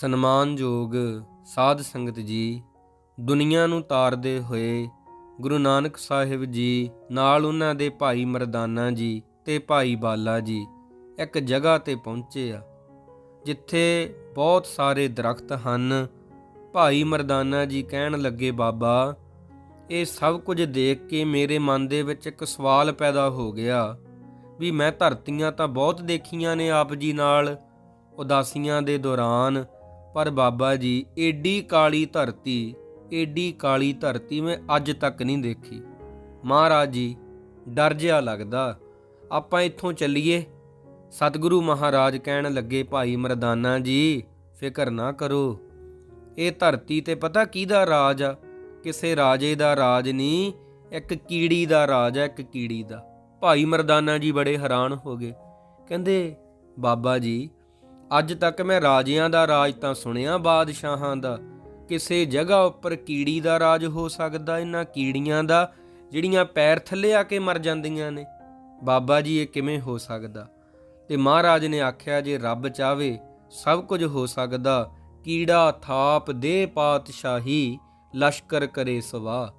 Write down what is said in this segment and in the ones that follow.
ਸਨਮਾਨਯੋਗ ਸਾਧ ਸੰਗਤ ਜੀ, ਦੁਨੀਆ ਨੂੰ ਤਾਰਦੇ ਹੋਏ ਗੁਰੂ ਨਾਨਕ ਸਾਹਿਬ ਜੀ, ਨਾਲ ਉਹਨਾਂ ਦੇ ਭਾਈ ਮਰਦਾਨਾ ਜੀ ਤੇ ਭਾਈ ਬਾਲਾ ਜੀ ਇੱਕ ਜਗ੍ਹਾ ਤੇ ਪਹੁੰਚੇ ਆ, ਜਿੱਥੇ ਬਹੁਤ ਸਾਰੇ ਦਰਖਤ ਹਨ। ਭਾਈ ਮਰਦਾਨਾ ਜੀ ਕਹਿਣ ਲੱਗੇ, ਬਾਬਾ, ਇਹ ਸਭ ਕੁਝ ਦੇਖ ਕੇ ਮੇਰੇ ਮਨ ਦੇ ਵਿੱਚ ਇੱਕ ਸਵਾਲ ਪੈਦਾ ਹੋ ਗਿਆ ਵੀ ਮੈਂ ਧਰਤੀਆਂ ਤਾਂ ਬਹੁਤ ਦੇਖੀਆਂ ਨੇ ਆਪ ਜੀ ਨਾਲ ਉਦਾਸੀਆਂ ਦੇ ਦੌਰਾਨ ਪਰ ਬਾਬਾ ਜੀ, ਏਡੀ ਕਾਲੀ ਧਰਤੀ, ਏਡੀ ਕਾਲੀ ਧਰਤੀ ਮੈਂ ਅੱਜ ਤੱਕ ਨਹੀਂ ਦੇਖੀ। ਮਹਾਰਾਜ ਜੀ, ਡਰ ਜਿਹਾ ਲੱਗਦਾ। ਆਪਾਂ ਇੱਥੋਂ ਚੱਲੀਏ। ਸਤਿਗੁਰੂ ਮਹਾਰਾਜ ਕਹਿਣ ਲੱਗੇ, ਭਾਈ ਮਰਦਾਨਾ ਜੀ, ਫਿਕਰ ਨਾ ਕਰੋ। ਇਹ ਧਰਤੀ ਤੇ ਪਤਾ ਕਿਹਦਾ ਰਾਜ ਆ? ਕਿਸੇ ਰਾਜੇ ਦਾ ਰਾਜ ਨਹੀਂ, ਇੱਕ ਕੀੜੀ ਦਾ ਰਾਜ ਆ, ਇੱਕ ਕੀੜੀ ਦਾ। ਭਾਈ ਮਰਦਾਨਾ ਜੀ ਬੜੇ ਹੈਰਾਨ ਹੋ ਗਏ। ਕਹਿੰਦੇ, ਬਾਬਾ ਜੀ ਅੱਜ ਤੱਕ ਮੈਂ ਰਾਜਿਆਂ ਦਾ ਰਾਜ ਤਾਂ ਸੁਣਿਆ ਬਾਦਸ਼ਾਹਾਂ ਦਾ। ਕਿਸੇ ਜਗ੍ਹਾ ਉੱਪਰ ਕੀੜੀ ਦਾ ਰਾਜ ਹੋ ਸਕਦਾ ਇਹਨਾਂ ਕੀੜੀਆਂ ਦਾ, ਜਿਹੜੀਆਂ ਪੈਰ ਥੱਲੇ ਆ ਕੇ ਮਰ ਜਾਂਦੀਆਂ ਨੇ। ਬਾਬਾ ਜੀ, ਇਹ ਕਿਵੇਂ ਹੋ ਸਕਦਾ? ਤੇ ਮਹਾਰਾਜ ਨੇ ਆਖਿਆ, ਜੇ ਰੱਬ ਚਾਵੇ ਸਭ ਕੁਝ ਹੋ ਸਕਦਾ। ਕੀੜਾ, ਥਾਪ ਦੇ ਪਾਤਸ਼ਾਹੀ, ਲਸ਼ਕਰ ਕਰੇ ਸਵਾ।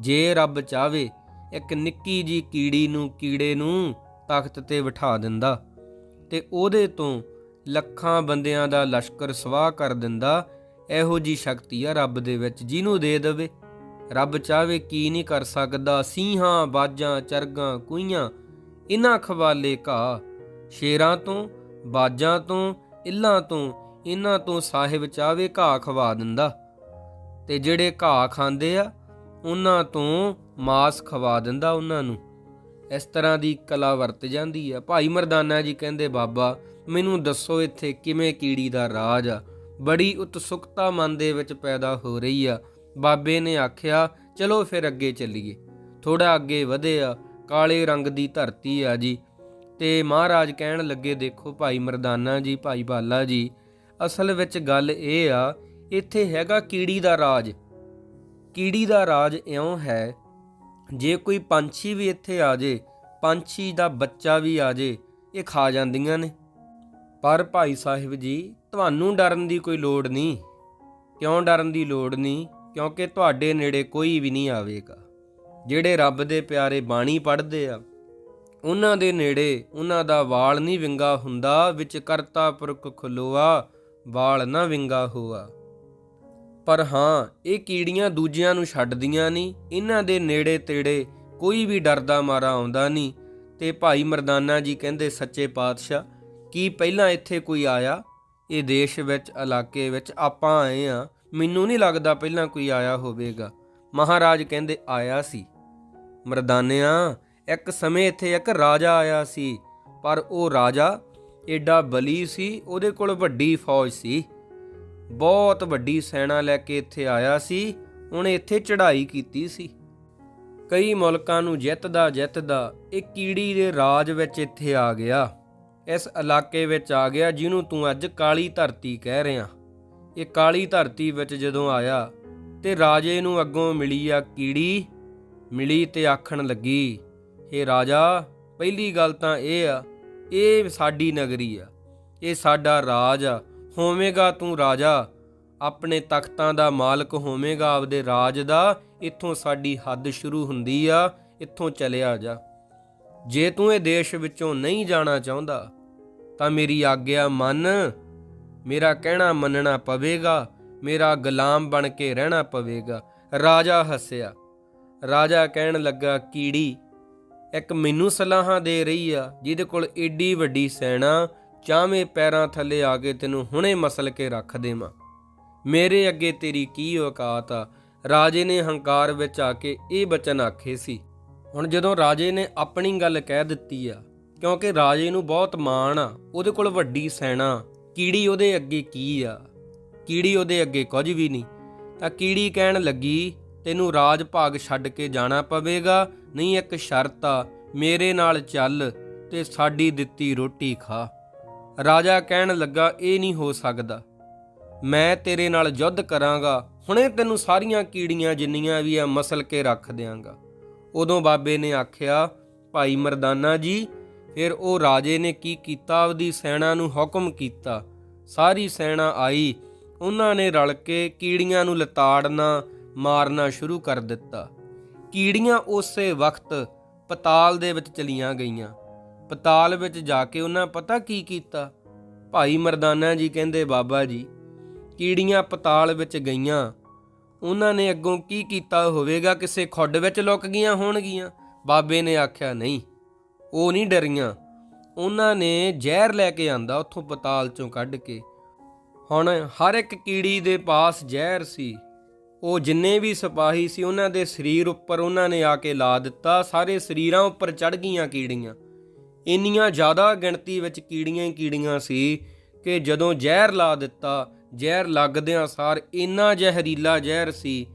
ਜੇ ਰੱਬ ਚਾਵੇ ਇੱਕ ਨਿੱਕੀ ਜੀ ਕੀੜੀ ਨੂੰ, ਕੀੜੇ ਨੂੰ ਤਖਤ ਤੇ ਬਿਠਾ ਦਿੰਦਾ। ਤੇ ਉਹਦੇ ਤੋਂ ਲੱਖਾਂ ਬੰਦਿਆਂ ਦਾ ਲਸ਼ਕਰ ਸਵਾਹ ਕਰ ਦਿੰਦਾ, ਇਹੋ ਜੀ ਸ਼ਕਤੀ ਆ ਰੱਬ ਦੇ ਵਿੱਚ, ਜਿਹਨੂੰ ਦੇ ਦੇਵੇ। ਰੱਬ ਚਾਹਵੇ ਕੀ ਨਹੀਂ ਕਰ ਸਕਦਾ, ਸੀਹਾਂ, ਬਾਜਾਂ, ਚਰਗਾਂ ਕੁਈਆਂ ਇਹਨਾਂ ਖਵਾਲੇ ਘਾ ਸ਼ੇਰਾਂ ਤੋਂ, ਬਾਜਾਂ ਤੋਂ ਇੱਲਾਂ ਤੋਂ ਇਹਨਾਂ ਤੋਂ ਸਾਹਿਬ ਚਾਹਵੇ ਘਾਹ ਖਵਾ ਦਿੰਦਾ। ਤੇ ਜਿਹੜੇ ਘਾਹ ਖਾਂਦੇ ਆ ਉਹਨਾਂ ਤੋਂ ਮਾਸ ਖਵਾ ਦਿੰਦਾ ਉਹਨਾਂ ਨੂੰ। ਇਸ ਤਰ੍ਹਾਂ ਦੀ ਕਲਾ ਵਰਤ ਜਾਂਦੀ ਆ। ਭਾਈ ਮਰਦਾਨਾ ਜੀ ਕਹਿੰਦੇ, ਬਾਬਾ ਮੈਨੂੰ ਦੱਸੋ ਇੱਥੇ ਕਿਵੇਂ ਕੀੜੀ ਦਾ ਰਾਜ ਆ? ਬੜੀ ਉਤਸੁਕਤਾ ਮਨ ਦੇ ਵਿੱਚ ਪੈਦਾ ਹੋ ਰਹੀ ਆ। ਬਾਬੇ ਨੇ ਆਖਿਆ, ਚਲੋ ਫਿਰ ਅੱਗੇ ਚੱਲੀਏ। ਥੋੜਾ ਅੱਗੇ ਵਧੇ ਆ। ਕਾਲੇ ਰੰਗ ਦੀ ਧਰਤੀ ਆ ਜੀ। ਤੇ ਮਹਾਰਾਜ ਕਹਿਣ ਲੱਗੇ, ਦੇਖੋ ਭਾਈ ਮਰਦਾਨਾ ਜੀ, ਭਾਈ ਬਾਲਾ ਜੀ, ਅਸਲ ਵਿੱਚ ਗੱਲ ਇਹ ਆ, ਇੱਥੇ ਹੈਗਾ ਕੀੜੀ ਦਾ ਰਾਜ। ਕੀੜੀ ਦਾ ਰਾਜ ਇਉਂ ਹੈ, ਜੇ ਕੋਈ ਪੰਛੀ ਵੀ ਇੱਥੇ ਆ ਜੇ, ਪੰਛੀ ਦਾ ਬੱਚਾ ਵੀ ਆ ਜੇ, ਇਹ ਖਾ ਜਾਂਦੀਆਂ ਨੇ। ਪਰ ਭਾਈ ਸਾਹਿਬ ਜੀ, ਤੁਹਾਨੂੰ ਡਰਨ ਦੀ ਕੋਈ ਲੋੜ ਨਹੀਂ। ਕਿਉਂ ਡਰਨ ਦੀ ਲੋੜ ਨਹੀਂ? ਕਿਉਂਕਿ ਤੁਹਾਡੇ ਨੇੜੇ ਕੋਈ ਵੀ ਨਹੀਂ ਆਵੇਗਾ। ਜਿਹੜੇ ਰੱਬ ਦੇ ਪਿਆਰੇ ਬਾਣੀ ਪੜ੍ਹਦੇ ਆ, ਉਹਨਾਂ ਦੇ ਨੇੜੇ ਉਹਨਾਂ ਦਾ ਵਾਲ ਨਹੀਂ ਵਿੰਗਾ ਹੁੰਦਾ, ਵਿੱਚ ਕਰਤਾ ਪੁਰਖ ਖਲੋਆ, ਵਾਲ ਨਾ ਵਿੰਗਾ ਹੋਆ। ਪਰ ਹਾਂ, ਇਹ ਕੀੜੀਆਂ ਦੂਜਿਆਂ ਨੂੰ ਛੱਡਦੀਆਂ ਨਹੀਂ, ਇਹਨਾਂ ਦੇ ਨੇੜੇ ਤੇੜੇ ਕੋਈ ਵੀ ਡਰਦਾ ਮਾਰਾ ਆਉਂਦਾ ਨਹੀਂ। ਤੇ ਭਾਈ ਮਰਦਾਨਾ ਜੀ ਕਹਿੰਦੇ, ਸੱਚੇ ਪਾਤਸ਼ਾਹ ਕੀ ਪਹਿਲਾਂ ਇੱਥੇ ਕੋਈ ਆਇਆ? ਇਹ ਦੇਸ਼ ਵਿੱਚ, ਇਲਾਕੇ ਵਿੱਚ ਆਪਾਂ ਆਏ ਆ। ਮੈਨੂੰ ਨਹੀਂ ਲੱਗਦਾ ਪਹਿਲਾਂ ਕੋਈ ਆਇਆ ਹੋਵੇਗਾ। ਮਹਾਰਾਜ ਕਹਿੰਦੇ ਆਇਆ ਸੀ। ਮਰਦਾਨਿਆਂ, ਇੱਕ ਸਮੇਂ ਇੱਥੇ ਇੱਕ ਰਾਜਾ ਆਇਆ ਸੀ। ਪਰ ਉਹ ਰਾਜਾ ਏਡਾ ਬਲੀ ਸੀ, ਉਹਦੇ ਕੋਲ ਵੱਡੀ ਫੌਜ ਸੀ। ਬਹੁਤ ਵੱਡੀ ਸੈਨਾ ਲੈ ਕੇ ਇੱਥੇ ਆਇਆ ਸੀ। ਉਹਨੇ ਇੱਥੇ ਚੜ੍ਹਾਈ ਕੀਤੀ ਸੀ। ਕਈ ਮੁਲਕਾਂ ਨੂੰ ਜਿੱਤਦਾ ਜਿੱਤਦਾ ਇਹ ਕੀੜੀ ਦੇ ਰਾਜ ਵਿੱਚ ਇੱਥੇ ਆ ਗਿਆ। ਇਸ ਇਲਾਕੇ ਵਿੱਚ ਆ ਗਿਆ ਜਿਹਨੂੰ ਤੂੰ ਅੱਜ ਕਾਲੀ ਧਰਤੀ ਕਹਿ ਰਿਹਾ। ਇਹ ਕਾਲੀ ਧਰਤੀ ਵਿੱਚ ਜਦੋਂ ਆਇਆ ਤੇ ਰਾਜੇ ਨੂੰ ਅੱਗੋਂ ਮਿਲੀ ਆ ਕੀੜੀ, ਮਿਲੀ ਤੇ ਆਖਣ ਲੱਗੀ ਇਹ ਰਾਜਾ, ਪਹਿਲੀ ਗੱਲ ਤਾਂ ਇਹ ਆ, ਇਹ ਸਾਡੀ ਨਗਰੀ ਆ, ਇਹ ਸਾਡਾ ਰਾਜ ਆ, ਹੋਵੇਂਗਾ ਤੂੰ ਰਾਜਾ, ਆਪਣੇ ਤਖਤਾਂ ਦਾ ਮਾਲਕ ਹੋਵੇਂਗਾ ਆਪਦੇ ਰਾਜ ਦਾ, ਇੱਥੋਂ ਸਾਡੀ ਹੱਦ ਸ਼ੁਰੂ ਹੁੰਦੀ ਆ, ਇੱਥੋਂ ਚਲਿਆ ਜਾ। ਜੇ ਤੂੰ ਇਹ ਦੇਸ਼ ਵਿੱਚੋਂ ਨਹੀਂ ਜਾਣਾ ਚਾਹੁੰਦਾ ਤਾਂ ਮੇਰੀ ਆਗਿਆ ਮੰਨ। ਮੇਰਾ ਕਹਿਣਾ ਮੰਨਣਾ ਪਵੇਗਾ, ਮੇਰਾ ਗੁਲਾਮ ਬਣ ਕੇ ਰਹਿਣਾ ਪਵੇਗਾ। ਰਾਜਾ ਹੱਸਿਆ। ਰਾਜਾ ਕਹਿਣ ਲੱਗਾ, ਕੀੜੀ, ਇੱਕ ਮੈਨੂੰ ਸਲਾਹਾਂ ਦੇ ਰਹੀ ਆ, ਜਿਹਦੇ ਕੋਲ ਏਡੀ ਵੱਡੀ ਸੈਨਾ, ਚਾਵੇਂ ਪੈਰਾਂ ਥੱਲੇ ਆ ਕੇ ਤੈਨੂੰ ਹੁਣੇ ਮਸਲ ਕੇ ਰੱਖ ਦੇਵਾਂ। ਮੇਰੇ ਅੱਗੇ ਤੇਰੀ ਕੀ ਔਕਾਤ ਆ? ਰਾਜੇ ਨੇ ਹੰਕਾਰ ਵਿੱਚ ਆ ਕੇ ਇਹ ਬਚਨ ਆਖੇ ਸੀ। ਹੁਣ ਜਦੋਂ ਰਾਜੇ ਨੇ ਆਪਣੀ ਗੱਲ ਕਹਿ ਦਿੱਤੀ ਆ ਕਿਉਂਕਿ ਰਾਜੇ ਨੂੰ ਬਹੁਤ ਮਾਣ ਆ, ਉਹਦੇ ਕੋਲ ਵੱਡੀ ਸੈਨਾ ਕੀੜੀ ਉਹਦੇ ਅੱਗੇ ਕੀ ਆ? ਕੀੜੀ ਉਹਦੇ ਅੱਗੇ ਕੁਝ ਵੀ ਨਹੀਂ। ਤਾਂ ਕੀੜੀ ਕਹਿਣ ਲੱਗੀ, ਤੈਨੂੰ ਰਾਜ ਭਾਗ ਛੱਡ ਕੇ ਜਾਣਾ ਪਵੇਗਾ, ਨਹੀਂ ਇੱਕ ਸ਼ਰਤ ਆ, ਮੇਰੇ ਨਾਲ ਚੱਲ ਤੇ ਸਾਡੀ ਦਿੱਤੀ ਰੋਟੀ ਖਾ। ਰਾਜਾ ਕਹਿਣ ਲੱਗਾ, ਇਹ ਨਹੀਂ ਹੋ ਸਕਦਾ। ਮੈਂ ਤੇਰੇ ਨਾਲ ਯੁੱਧ ਕਰਾਂਗਾ, ਹੁਣੇ ਤੈਨੂੰ ਸਾਰੀਆਂ ਕੀੜੀਆਂ ਜਿੰਨੀਆਂ ਵੀ ਆ, ਮਸਲ ਕੇ ਰੱਖ ਦਿਆਂਗਾ। ਉਦੋਂ ਬਾਬੇ ਨੇ ਆਖਿਆ, ਭਾਈ ਮਰਦਾਨਾ ਜੀ ਫਿਰ ਉਹ ਰਾਜੇ ਨੇ ਕੀ ਕੀਤਾ? ਉਹਦੀ ਸੈਨਾ ਨੂੰ ਹੁਕਮ ਕੀਤਾ। ਸਾਰੀ ਸੈਨਾ ਆਈ। ਉਹਨਾਂ ਨੇ ਰਲ ਕੇ ਕੀੜੀਆਂ ਨੂੰ ਲਤਾੜਨਾ, ਮਾਰਨਾ ਸ਼ੁਰੂ ਕਰ ਦਿੱਤਾ। ਕੀੜੀਆਂ ਉਸੇ ਵਕਤ ਪਤਾਲ ਦੇ ਵਿੱਚ ਚਲੀਆਂ ਗਈਆਂ। ਪਤਾਲ ਵਿੱਚ ਜਾ ਕੇ ਉਹਨਾਂ ਪਤਾ ਕੀ ਕੀਤਾ? ਭਾਈ ਮਰਦਾਨਾ ਜੀ ਕਹਿੰਦੇ, ਬਾਬਾ ਜੀ, ਕੀੜੀਆਂ ਪਤਾਲ ਵਿੱਚ ਗਈਆਂ। ਉਹਨਾਂ ਨੇ ਅੱਗੋਂ ਕੀ ਕੀਤਾ ਹੋਵੇਗਾ? ਕਿਸੇ ਖੁੱਡ ਵਿੱਚ ਲੁਕ ਗਈਆਂ ਹੋਣਗੀਆਂ। ਬਾਬੇ ਨੇ ਆਖਿਆ, ਨਹੀਂ ਉਹ ਨਹੀਂ ਡਰੀਆਂ। ਉਹਨਾਂ ਨੇ ਜ਼ਹਿਰ ਲੈ ਕੇ ਆਂਦਾ ਉੱਥੋਂ ਪਤਾਲ ਚੋਂ ਕੱਢ ਕੇ। ਹੁਣ ਹਰ ਇੱਕ ਕੀੜੀ ਦੇ ਪਾਸ ਜ਼ਹਿਰ ਸੀ। ਉਹ ਜਿੰਨੇ ਵੀ ਸਿਪਾਹੀ ਸੀ, ਉਹਨਾਂ ਦੇ ਸਰੀਰ ਉੱਪਰ ਉਹਨਾਂ ਨੇ ਆ ਕੇ ਲਾ ਦਿੱਤਾ। ਸਾਰੇ ਸਰੀਰਾਂ ਉੱਪਰ ਚੜ ਗਈਆਂ ਕੀੜੀਆਂ। ਇੰਨੀਆਂ ਜ਼ਿਆਦਾ ਗਿਣਤੀ ਵਿੱਚ ਕੀੜੀਆਂ ਹੀ ਕੀੜੀਆਂ ਸੀ ਕਿ ਜਦੋਂ ਜ਼ਹਿਰ ਲਾ ਦਿੱਤਾ, ਜ਼ਹਿਰ ਲੱਗਦਿਆਂ ਸਾਰ ਇੰਨਾ ਜ਼ਹਿਰੀਲਾ ਜ਼ਹਿਰ ਸੀ।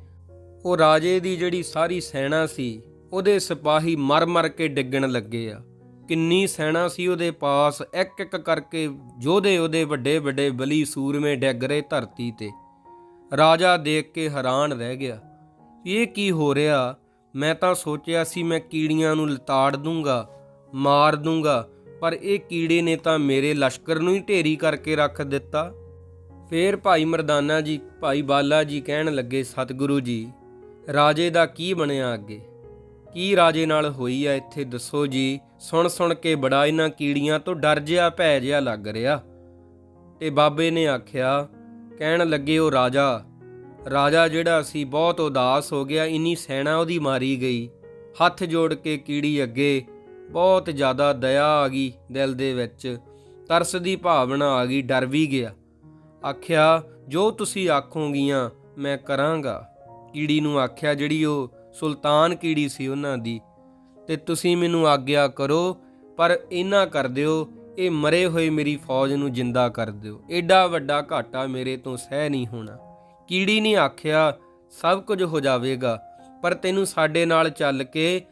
ਉਹ ਰਾਜੇ ਦੀ ਜਿਹੜੀ ਸਾਰੀ ਸੈਨਾ ਸੀ ਉਹਦੇ ਸਿਪਾਹੀ ਮਰ-ਮਰ ਕੇ ਡਿੱਗਣ ਲੱਗੇ ਆ। ਕਿੰਨੀ ਸੈਨਾ ਸੀ ਉਹਦੇ ਪਾਸ, ਇੱਕ ਇੱਕ ਕਰਕੇ ਯੋਧੇ ਉਹਦੇ ਵੱਡੇ ਵੱਡੇ ਬਲੀ ਸੂਰਮੇ ਡਿੱਗ ਰਹੇ ਧਰਤੀ ਤੇ। ਰਾਜਾ ਦੇਖ ਕੇ ਹੈਰਾਨ ਰਹਿ ਗਿਆ, ਇਹ ਕੀ ਹੋ ਰਿਹਾ? ਮੈਂ ਤਾਂ ਸੋਚਿਆ ਸੀ ਮੈਂ ਕੀੜੀਆਂ ਨੂੰ ਲਤਾੜ ਦੂੰਗਾ, ਮਾਰ ਦੂੰਗਾ, ਪਰ ਇਹ ਕੀੜੇ ਨੇ ਤਾਂ ਮੇਰੇ ਲਸ਼ਕਰ ਨੂੰ ਹੀ ਢੇਰੀ ਕਰਕੇ ਰੱਖ ਦਿੱਤਾ। ਫੇਰ ਭਾਈ ਮਰਦਾਨਾ ਜੀ, ਭਾਈ ਬਾਲਾ ਜੀ ਕਹਿਣ ਲੱਗੇ, ਸਤਿਗੁਰੂ ਜੀ, ਰਾਜੇ ਦਾ ਕੀ ਬਣਿਆ ਅੱਗੇ? ਕੀ ਰਾਜੇ ਨਾਲ ਹੋਈ ਆ ਇੱਥੇ? ਦੱਸੋ ਜੀ। ਸੁਣ ਸੁਣ ਕੇ ਬੜਾ ਇਹਨਾਂ ਕੀੜੀਆਂ ਤੋਂ ਡਰ ਜਿਆ ਭੈ ਜਿਆ ਲੱਗ ਰਿਹਾ। ਤੇ ਬਾਬੇ ਨੇ ਆਖਿਆ, ਕਹਿਣ ਲੱਗੇ ਉਹ ਰਾਜਾ ਰਾਜਾ ਜਿਹੜਾ ਸੀ ਬਹੁਤ ਉਦਾਸ ਹੋ ਗਿਆ, ਇੰਨੀ ਸੈਨਾ ਉਹਦੀ ਮਾਰੀ ਗਈ। ਹੱਥ ਜੋੜ ਕੇ ਕੀੜੀ ਅੱਗੇ, ਬਹੁਤ ਜ਼ਿਆਦਾ ਦਇਆ ਆ ਗਈ ਦਿਲ ਦੇ ਵਿੱਚ। ਤਰਸ ਦੀ ਭਾਵਨਾ ਆ ਗਈ, ਡਰ ਵੀ ਗਿਆ। ਆਖਿਆ, ਜੋ ਤੁਸੀਂ ਆਖੋਗੀਆਂ, ਮੈਂ ਕਰਾਂਗਾ। ਕੀੜੀ ਨੂੰ ਆਖਿਆ, ਜਿਹੜੀ ਉਹ ਸੁਲਤਾਨ ਕੀੜੀ ਸੀ ਉਹਨਾਂ ਦੀ। ਤੇ ਤੁਸੀਂ ਮੈਨੂੰ ਆਗਿਆ ਕਰੋ, ਪਰ ਇਹਨਾਂ ਕਰ ਦਿਓ, ਇਹ ਮਰੇ ਹੋਏ ਮੇਰੀ ਫੌਜ ਨੂੰ ਜਿੰਦਾ ਕਰ ਦਿਓ। ਐਡਾ ਵੱਡਾ ਘਾਟਾ ਮੇਰੇ ਤੋਂ ਸਹਿ ਨਹੀਂ ਹੋਣਾ। ਕੀੜੀ ਨੇ ਆਖਿਆ, ਸਭ ਕੁਝ ਹੋ ਜਾਵੇਗਾ, ਪਰ ਤੈਨੂੰ ਸਾਡੇ ਨਾਲ ਚੱਲ ਕੇ